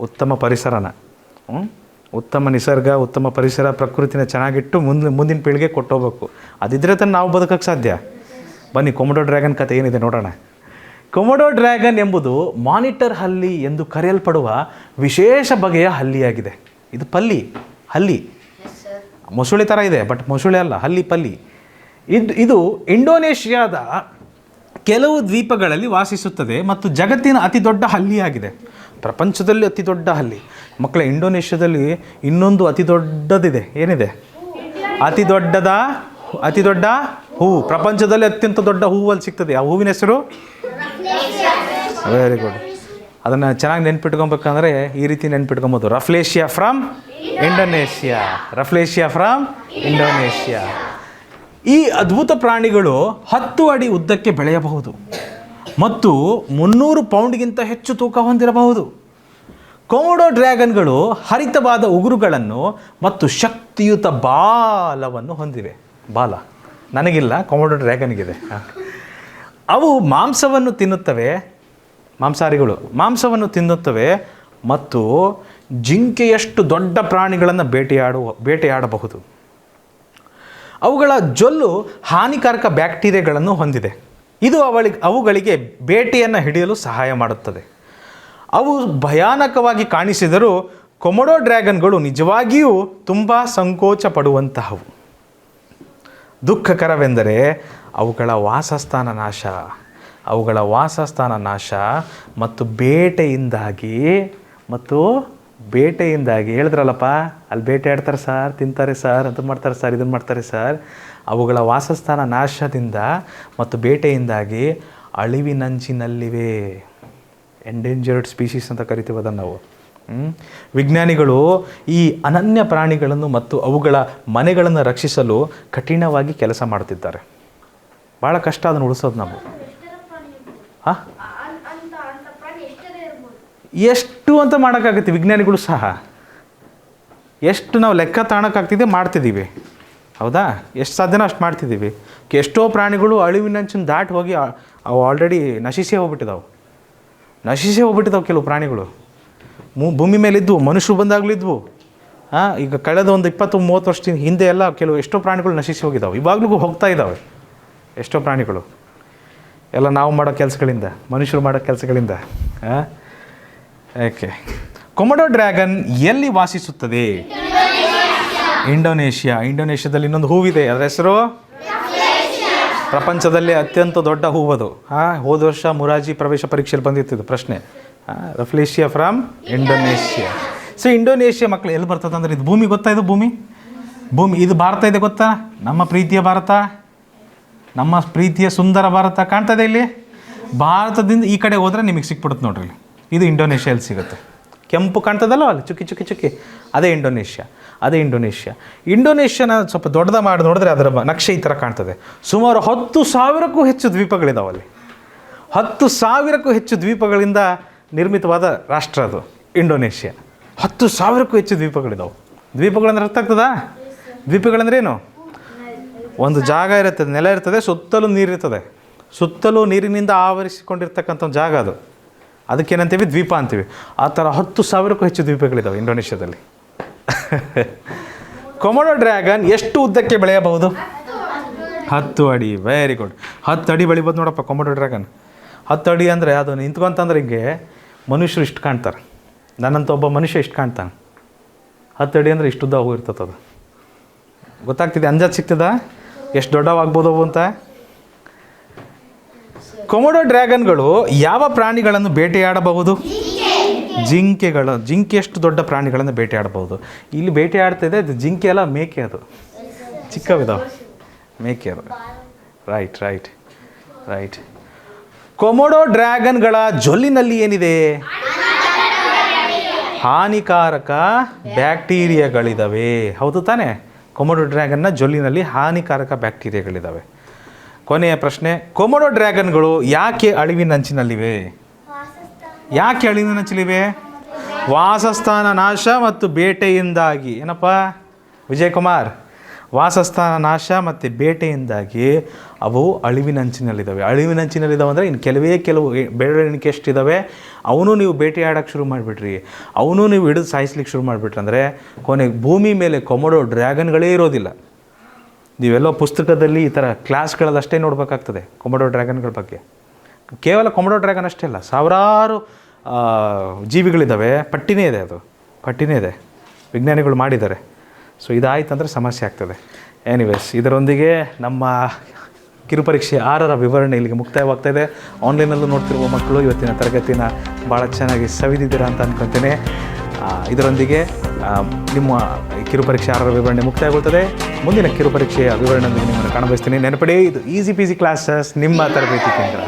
ಉತ್ತಮ ಪರಿಸರನ. ಹ್ಞೂ ಉತ್ತಮ ನಿಸರ್ಗ, ಉತ್ತಮ ಪರಿಸರ, ಪ್ರಕೃತಿನ ಚೆನ್ನಾಗಿಟ್ಟು ಮುಂದೆ, ಮುಂದಿನ ಪೀಳಿಗೆ ಕೊಟ್ಟೋಗ್ಬೇಕು. ಅದಿದ್ರೆ ತಾನೆ ನಾವು ಬದುಕಕ್ಕೆ ಸಾಧ್ಯ. ಬನ್ನಿ ಕೊಮೊಡೋ ಡ್ರ್ಯಾಗನ್ ಕತೆ ಏನಿದೆ ನೋಡೋಣ. ಕೊಮೊಡೋ ಡ್ರ್ಯಾಗನ್ ಎಂಬುದು ಮಾನಿಟರ್ ಹಲ್ಲಿ ಎಂದು ಕರೆಯಲ್ಪಡುವ ವಿಶೇಷ ಬಗೆಯ ಹಲ್ಲಿಯಾಗಿದೆ. ಇದು ಪಲ್ಲಿ, ಹಲ್ಲಿ. ಮೊಸಳೆ ಥರ ಇದೆ ಬಟ್ ಮೊಸಳೆ ಅಲ್ಲ, ಹಲ್ಲಿ ಪಲ್ಲಿ. ಇದು ಇದು ಇಂಡೋನೇಷ್ಯಾದ ಕೆಲವು ದ್ವೀಪಗಳಲ್ಲಿ ವಾಸಿಸುತ್ತದೆ ಮತ್ತು ಜಗತ್ತಿನ ಅತಿ ದೊಡ್ಡ ಹಲ್ಲಿಯಾಗಿದೆ. ಪ್ರಪಂಚದಲ್ಲಿ ಅತಿ ದೊಡ್ಡ ಹಲ್ಲಿ. ಮಕ್ಕಳ ಇಂಡೋನೇಷ್ಯಾದಲ್ಲಿ ಇನ್ನೊಂದು ಅತಿ ದೊಡ್ಡದಿದೆ. ಏನಿದೆ? ಅತಿ ದೊಡ್ಡದ ಅತಿ ದೊಡ್ಡ ಹೂವು ಪ್ರಪಂಚದಲ್ಲಿ ಅತ್ಯಂತ ದೊಡ್ಡ ಹೂವಲ್ಲಿ ಸಿಗ್ತದೆ. ಆ ಹೂವಿನ ಹೆಸರು? ವೆರಿ ಗುಡ್ ಅದನ್ನು ಚೆನ್ನಾಗಿ ನೆನ್ಪಿಟ್ಕೊಬೇಕಂದ್ರೆ ಈ ರೀತಿ ನೆನ್ಪಿಟ್ಕೊಬೋದು. Rafflesia from Indonesia. Rafflesia from Indonesia. ಈ ಅದ್ಭುತ ಪ್ರಾಣಿಗಳು ಹತ್ತು ಅಡಿ ಉದ್ದಕ್ಕೆ ಬೆಳೆಯಬಹುದು. ಮತ್ತು ಮುನ್ನೂರು ಪೌಂಡ್ಗಿಂತ ಹೆಚ್ಚು ತೂಕ ಹೊಂದಿರಬಹುದು. ಕೋಮೋಡೋ ಡ್ರ್ಯಾಗನ್ಗಳು ಹರಿತವಾದ ಉಗುರುಗಳನ್ನು ಮತ್ತು ಶಕ್ತಿಯುತ ಬಾಲವನ್ನು ಹೊಂದಿವೆ. ಬಾಲ. ನನಗಿಲ್ಲ, ಕೋಮೋಡೋ ಡ್ರ್ಯಾಗನ್ಗಿದೆ. ಅವು ಮಾಂಸವನ್ನು ತಿನ್ನುತ್ತವೆ ಮಾಂಸಾರಿಗಳು ಮಾಂಸವನ್ನು ತಿನ್ನುತ್ತವೆ ಮತ್ತು ಜಿಂಕೆಯಷ್ಟು ದೊಡ್ಡ ಪ್ರಾಣಿಗಳನ್ನು ಬೇಟೆಯಾಡುವ, ಬೇಟೆಯಾಡಬಹುದು. ಅವುಗಳ ಜೊಲ್ಲು ಹಾನಿಕಾರಕ ಬ್ಯಾಕ್ಟೀರಿಯಾಗಳನ್ನು ಹೊಂದಿದೆ. ಇದು ಅವಳಿಗೆ ಅವುಗಳಿಗೆ ಬೇಟೆಯನ್ನು ಹಿಡಿಯಲು ಸಹಾಯ ಮಾಡುತ್ತದೆ. ಅವು ಭಯಾನಕವಾಗಿ ಕಾಣಿಸಿದರೂ ಕೊಮೊಡೋ ಡ್ರ್ಯಾಗನ್ಗಳು ನಿಜವಾಗಿಯೂ ತುಂಬ ಸಂಕೋಚ ಪಡುವಂತಹವು ದುಃಖಕರವೆಂದರೆ ಅವುಗಳ ವಾಸಸ್ಥಾನ ನಾಶ. ಅವುಗಳ ವಾಸಸ್ಥಾನ ನಾಶ ಮತ್ತು ಬೇಟೆಯಿಂದಾಗಿ ಮತ್ತು ಬೇಟೆಯಿಂದಾಗಿ ಹೇಳಿದ್ರಲ್ಲಪ್ಪ, ಅಲ್ಲಿ ಬೇಟೆ ಆಡ್ತಾರೆ ಸರ್, ತಿಂತಾರೆ ಸರ್, ಅದು ಮಾಡ್ತಾರೆ ಸರ್, ಇದನ್ನು ಮಾಡ್ತಾರೆ ಸರ್. ಅವುಗಳ ವಾಸಸ್ಥಾನ ನಾಶದಿಂದ ಮತ್ತು ಬೇಟೆಯಿಂದಾಗಿ ಅಳಿವಿನಂಚಿನಲ್ಲಿವೆ. ಎಂಡೇಂಜರ್ಡ್ ಸ್ಪೀಶೀಸ್ ಅಂತ ಕರಿತೀವಿ ಅದನ್ನು ನಾವು ವಿಜ್ಞಾನಿಗಳು ಈ ಅನನ್ಯ ಪ್ರಾಣಿಗಳನ್ನು ಮತ್ತು ಅವುಗಳ ಮನೆಗಳನ್ನು ರಕ್ಷಿಸಲು ಕಠಿಣವಾಗಿ ಕೆಲಸ ಮಾಡುತ್ತಿದ್ದಾರೆ ಭಾಳ ಕಷ್ಟ ಅದನ್ನು ಉಳಿಸೋದು ನಾವು? ಹಾಂ? ಎಷ್ಟು ಅಂತ ಮಾಡೋಕ್ಕಾಗುತ್ತೆ? ವಿಜ್ಞಾನಿಗಳು ಸಹ. ಎಷ್ಟು ನಾವು ಲೆಕ್ಕ ತಾಣಕ್ಕಾಗ್ತಿದೆ, ಮಾಡ್ತಿದ್ದೀವಿ. ಹೌದಾ? ಎಷ್ಟು ಸಾಧ್ಯನೋ ಅಷ್ಟು ಮಾಡ್ತಿದ್ದೀವಿ. ಎಷ್ಟೋ ಪ್ರಾಣಿಗಳು ಅಳಿವಿನಂಚಿನ ದಾಟಿ ಹೋಗಿ ಅವು ಆಲ್ರೆಡಿ ನಶಿಸೇ ಹೋಗ್ಬಿಟ್ಟಿದಾವೆ. ನಶಿಸೇ ಹೋಗ್ಬಿಟ್ಟಿದಾವೆ ಕೆಲವು ಪ್ರಾಣಿಗಳು. ಮು ಭೂಮಿ ಮೇಲಿದ್ವು ಮನುಷ್ಯರು ಬಂದಾಗಲಿದ್ವು ಹಾಂ ಈಗ ಕಳೆದ ಒಂದು ಇಪ್ಪತ್ತು ಮೂವತ್ತು ವರ್ಷದ ಹಿಂದೆ ಎಲ್ಲ ಕೆಲವು ಎಷ್ಟೋ ಪ್ರಾಣಿಗಳು ನಶಿಸಿ ಹೋಗಿದ್ದಾವೆ ಇವಾಗಲೂ ಹೋಗ್ತಾ ಇದ್ದಾವೆ ಎಷ್ಟೋ ಪ್ರಾಣಿಗಳು. ಎಲ್ಲ ನಾವು ಮಾಡೋ ಕೆಲಸಗಳಿಂದ ಮನುಷ್ಯರು ಮಾಡೋ ಕೆಲಸಗಳಿಂದ. ಹಾಂ ಓಕೆ ಕೊಮಡೋ ಡ್ರ್ಯಾಗನ್ ಎಲ್ಲಿ ವಾಸಿಸುತ್ತದೆ? ಇಂಡೋನೇಷ್ಯಾ. ಇಂಡೋನೇಷ್ಯಾದಲ್ಲಿ ಇನ್ನೊಂದು ಹೂವಿದೆ. ಅದರ ಹೆಸರು? ಪ್ರಪಂಚದಲ್ಲಿ ಅತ್ಯಂತ ದೊಡ್ಡ ಹೂವದು. ಹಾಂ, ಹೋದ ವರ್ಷ ಮುರಾಜಿ ಪ್ರವೇಶ ಪರೀಕ್ಷೆಯಲ್ಲಿ ಬಂದಿತ್ತು ಪ್ರಶ್ನೆ. Rafflesia from Indonesia. So Indonesia ಮಕ್ಕಳು ಎಲ್ಲಿ ಬರ್ತದೆ ಅಂದ್ರೆ ಇದು ಭೂಮಿ ಗೊತ್ತಾ ಇದು ಭೂಮಿ? ಭೂಮಿ, ಇದು ಭಾರತ ಇದೆ ಗೊತ್ತಾ? ನಮ್ಮ ಪ್ರೀತಿಯ ಭಾರತ? ನಮ್ಮ ಪ್ರೀತಿಯ ಸುಂದರ ಭಾರತ ಕಾಣ್ತದೆ ಇಲ್ಲಿ? ಭಾರತದಿಂದ ಈ ಕಡೆ ಹೋದ್ರೆ ನಿಮಗೆ ಸಿಕ್ಬಿಡುತ್ತೆ ನೋಡ್ರಿ. ಇದು ಇಂಡೋನೇಷ್ಯಾದಲ್ಲಿ ಸಿಗುತ್ತೆ. ಕೆಂಪು ಕಾಣ್ತದಲ್ಲ ಅಲ್ಲಿ? ಚುಕ್ಕಿ ಚುಕ್ಕಿ ಚುಕ್ಕಿ. ಅದೇ ಇಂಡೋನೇಷ್ಯಾ ಅದೇ ಇಂಡೋನೇಷ್ಯಾ. ಇಂಡೋನೇಷ್ಯಾನ ಸ್ವಲ್ಪ ದೊಡ್ಡದ ಮಾಡಿ ನೋಡಿದ್ರೆ ಅದರ ನಕ್ಷೆ ಈ ಥರ ಕಾಣ್ತದೆ. ಸುಮಾರು ಹತ್ತು ಸಾವಿರಕ್ಕೂ ಹೆಚ್ಚು ದ್ವೀಪಗಳಿದಾವೆ ಅಲ್ಲಿ. ಹತ್ತು ಸಾವಿರಕ್ಕೂ ಹೆಚ್ಚು ದ್ವೀಪಗಳಿಂದ ನಿರ್ಮಿತವಾದ ರಾಷ್ಟ್ರ ಅದು, ಇಂಡೋನೇಷ್ಯಾ. ಹತ್ತು ಸಾವಿರಕ್ಕೂ ಹೆಚ್ಚು ದ್ವೀಪಗಳಿದಾವೆ. ದ್ವೀಪಗಳಂದ್ರೆ ಅರ್ಥ ಆಗ್ತದಾ? ದ್ವೀಪಗಳಂದ್ರೆ ಏನು? ಒಂದು ಜಾಗ ಇರುತ್ತದೆ, ನೆಲ ಇರ್ತದೆ, ಸುತ್ತಲೂ ನೀರಿರ್ತದೆ. ಸುತ್ತಲೂ ನೀರಿನಿಂದ ಆವರಿಸಿಕೊಂಡಿರ್ತಕ್ಕಂಥ ಒಂದು ಜಾಗ ಅದು. ಅದಕ್ಕೇನಂತೀವಿ? ದ್ವೀಪ ಅಂತೀವಿ. ಆ ಥರ ಹತ್ತು ಸಾವಿರಕ್ಕೂ ಹೆಚ್ಚು ದ್ವೀಪಗಳಿದ್ದಾವೆ ಇಂಡೋನೇಷ್ಯಾದಲ್ಲಿ. ಕೊಮೊಡೋ ಡ್ರ್ಯಾಗನ್ ಎಷ್ಟು ಉದ್ದಕ್ಕೆ ಬೆಳೆಯಬಹುದು? ಹತ್ತು ಅಡಿ. ವೆರಿ ಗುಡ್ ಹತ್ತು ಅಡಿ ಬೆಳಿಬೋದು ನೋಡಪ್ಪ ಕೊಮೊಡೋ ಡ್ರ್ಯಾಗನ್ ಹತ್ತು ಅಡಿ ಅಂದರೆ ಅದು ನಿಂತ್ಕೊಂತಂದ್ರೆ ಹಿಂಗೆ ಮನುಷ್ಯರು ಇಷ್ಟು ಕಾಣ್ತಾರೆ. ನನ್ನಂತ ಒಬ್ಬ ಮನುಷ್ಯ ಇಷ್ಟು ಕಾಣ್ತಾನೆ. ಹತ್ತು ಅಡಿ ಅಂದರೆ ಇಷ್ಟುದ್ದ ಹೋಗಿರ್ತದೆ ಅದು. ಗೊತ್ತಾಗ್ತಿದೆ? ಅಂಜಾಜ್ ಸಿಗ್ತದ? ಎಷ್ಟು ದೊಡ್ಡವಾಗ್ಬೋದು ಅಂತ? ಕೊಮೊಡೋ ಡ್ರ್ಯಾಗನ್ಗಳು ಯಾವ ಪ್ರಾಣಿಗಳನ್ನು ಬೇಟೆಯಾಡಬಹುದು? ಜಿಂಕೆಗಳು. ಜಿಂಕೆ ಎಷ್ಟು ದೊಡ್ಡ ಪ್ರಾಣಿಗಳನ್ನು ಬೇಟೆಯಾಡಬಹುದು? ಇಲ್ಲಿ ಬೇಟೆಯಾಡ್ತಿದೆ ಇದು ಜಿಂಕೆ ಅಲ್ಲ ಮೇಕೆ ಅದು. ಚಿಕ್ಕವಿದಾವೆ ಮೇಕೆ ಅದು. ರೈಟ್ ರೈಟ್ ರೈಟ್ ಕೊಮೊಡೋ ಡ್ರ್ಯಾಗನ್ಗಳ ಜೊಲ್ಲಿನಲ್ಲಿ ಏನಿದೆ? ಹಾನಿಕಾರಕ ಬ್ಯಾಕ್ಟೀರಿಯಾಗಳಿದ್ದಾವೆ ಹೌದು ತಾನೆ? ಕೊಮೊಡೋ ಡ್ರ್ಯಾಗನ್ನ ಜೊಲ್ಲಿನಲ್ಲಿ ಹಾನಿಕಾರಕ ಬ್ಯಾಕ್ಟೀರಿಯಾಗಳಿದ್ದಾವೆ ಕೊನೆಯ ಪ್ರಶ್ನೆ ಕೊಮೊಡೋ ಡ್ರ್ಯಾಗನ್ಗಳು ಯಾಕೆ ಅಳಿವಿನಂಚಿನಲ್ಲಿವೆ ಯಾಕೆ ಅಳಿವಿನಂಚಿಲಿವೆ ವಾಸಸ್ಥಾನ ನಾಶ ಮತ್ತು ಬೇಟೆಯಿಂದಾಗಿ. ಏನಪ್ಪ? ವಿಜಯಕುಮಾರ್, ವಾಸಸ್ಥಾನ ನಾಶ ಮತ್ತು ಬೇಟೆಯಿಂದಾಗಿ ಅವು ಅಳಿವಿನಂಚಿನಲ್ಲಿದ್ದಾವೆ ಅಳಿವಿನಂಚಿನಲ್ಲಿದ್ದಾವೆ ಅಂದರೆ ಇನ್ನು ಕೆಲವೇ ಕೆಲವು ಬೇರೆ ಎಣಿಕೆ ಎಷ್ಟಿದ್ದಾವೆ ಅವನು ನೀವು ಬೇಟೆಯಾಡೋಕ್ಕೆ ಶುರು ಮಾಡಿಬಿಟ್ರಿ. ಅವನು ನೀವು ಹಿಡಿದು ಸಾಯಿಸ್ಲಿಕ್ಕೆ ಶುರು ಮಾಡಿಬಿಟ್ರಂದ್ರೆ ಕೊನೆಗೆ ಭೂಮಿ ಮೇಲೆ ಕೊಮೊಡೋ ಡ್ರ್ಯಾಗನ್ಗಳೇ ಇರೋದಿಲ್ಲ. ನೀವೆಲ್ಲೋ ಪುಸ್ತಕದಲ್ಲಿ ಈ ಥರ ಕ್ಲಾಸ್ಗಳಲ್ಲಷ್ಟೇ ನೋಡಬೇಕಾಗ್ತದೆ ಕೊಮೊಡೋ ಡ್ರ್ಯಾಗನ್ಗಳ ಬಗ್ಗೆ. ಕೇವಲ ಕೊಮಡೋ ಡ್ರ್ಯಾಗನ್ ಅಷ್ಟೇ ಅಲ್ಲ ಸಾವಿರಾರು ಜೀವಿಗಳಿದ್ದಾವೆ ಪಟ್ಟಿನೇ ಇದೆ ಅದು ಪಟ್ಟಿನೇ ಇದೆ ವಿಜ್ಞಾನಿಗಳು ಮಾಡಿದ್ದಾರೆ. ಸೊ ಇದಾಯ್ತಂದ್ರೆ ಸಮಸ್ಯೆ ಆಗ್ತದೆ. ಎನಿವೇಸ್ ಇದರೊಂದಿಗೆ ನಮ್ಮ ಕಿರುಪರೀಕ್ಷೆ ಆರರ ವಿವರಣೆ ಇಲ್ಲಿಗೆ ಮುಕ್ತಾಯವಾಗ್ತಾ ಇದೆ. ಆನ್ಲೈನಲ್ಲೂ ನೋಡ್ತಿರುವ ಮಕ್ಕಳು ಇವತ್ತಿನ ತರಗತಿನ ಭಾಳ ಚೆನ್ನಾಗಿ ಸವಿದಿದ್ದೀರಾ ಅಂತ ಅನ್ಕೊತೀನಿ. ಆ, ಇದರೊಂದಿಗೆ ನಿಮ್ಮ ಕಿರುಪರೀಕ್ಷೆ ಆರರ ವಿವರಣೆ ಮುಕ್ತಾಯಗೊಳ್ತದೆ. ಮುಂದಿನ ಕಿರುಪರೀಕ್ಷೆಯ ವಿವರಣೆಯೊಂದಿಗೆ ನಿಮ್ಮನ್ನು ಕಾಣಬಯಸ್ತೀನಿ. ನೆನಪಿಡಿ, ಇದು ಈಸಿ ಜಿ ಕ್ಲಾಸಸ್ ನಿಮ್ಮ ತರಬೇತಿ ಕೇಂದ್ರ.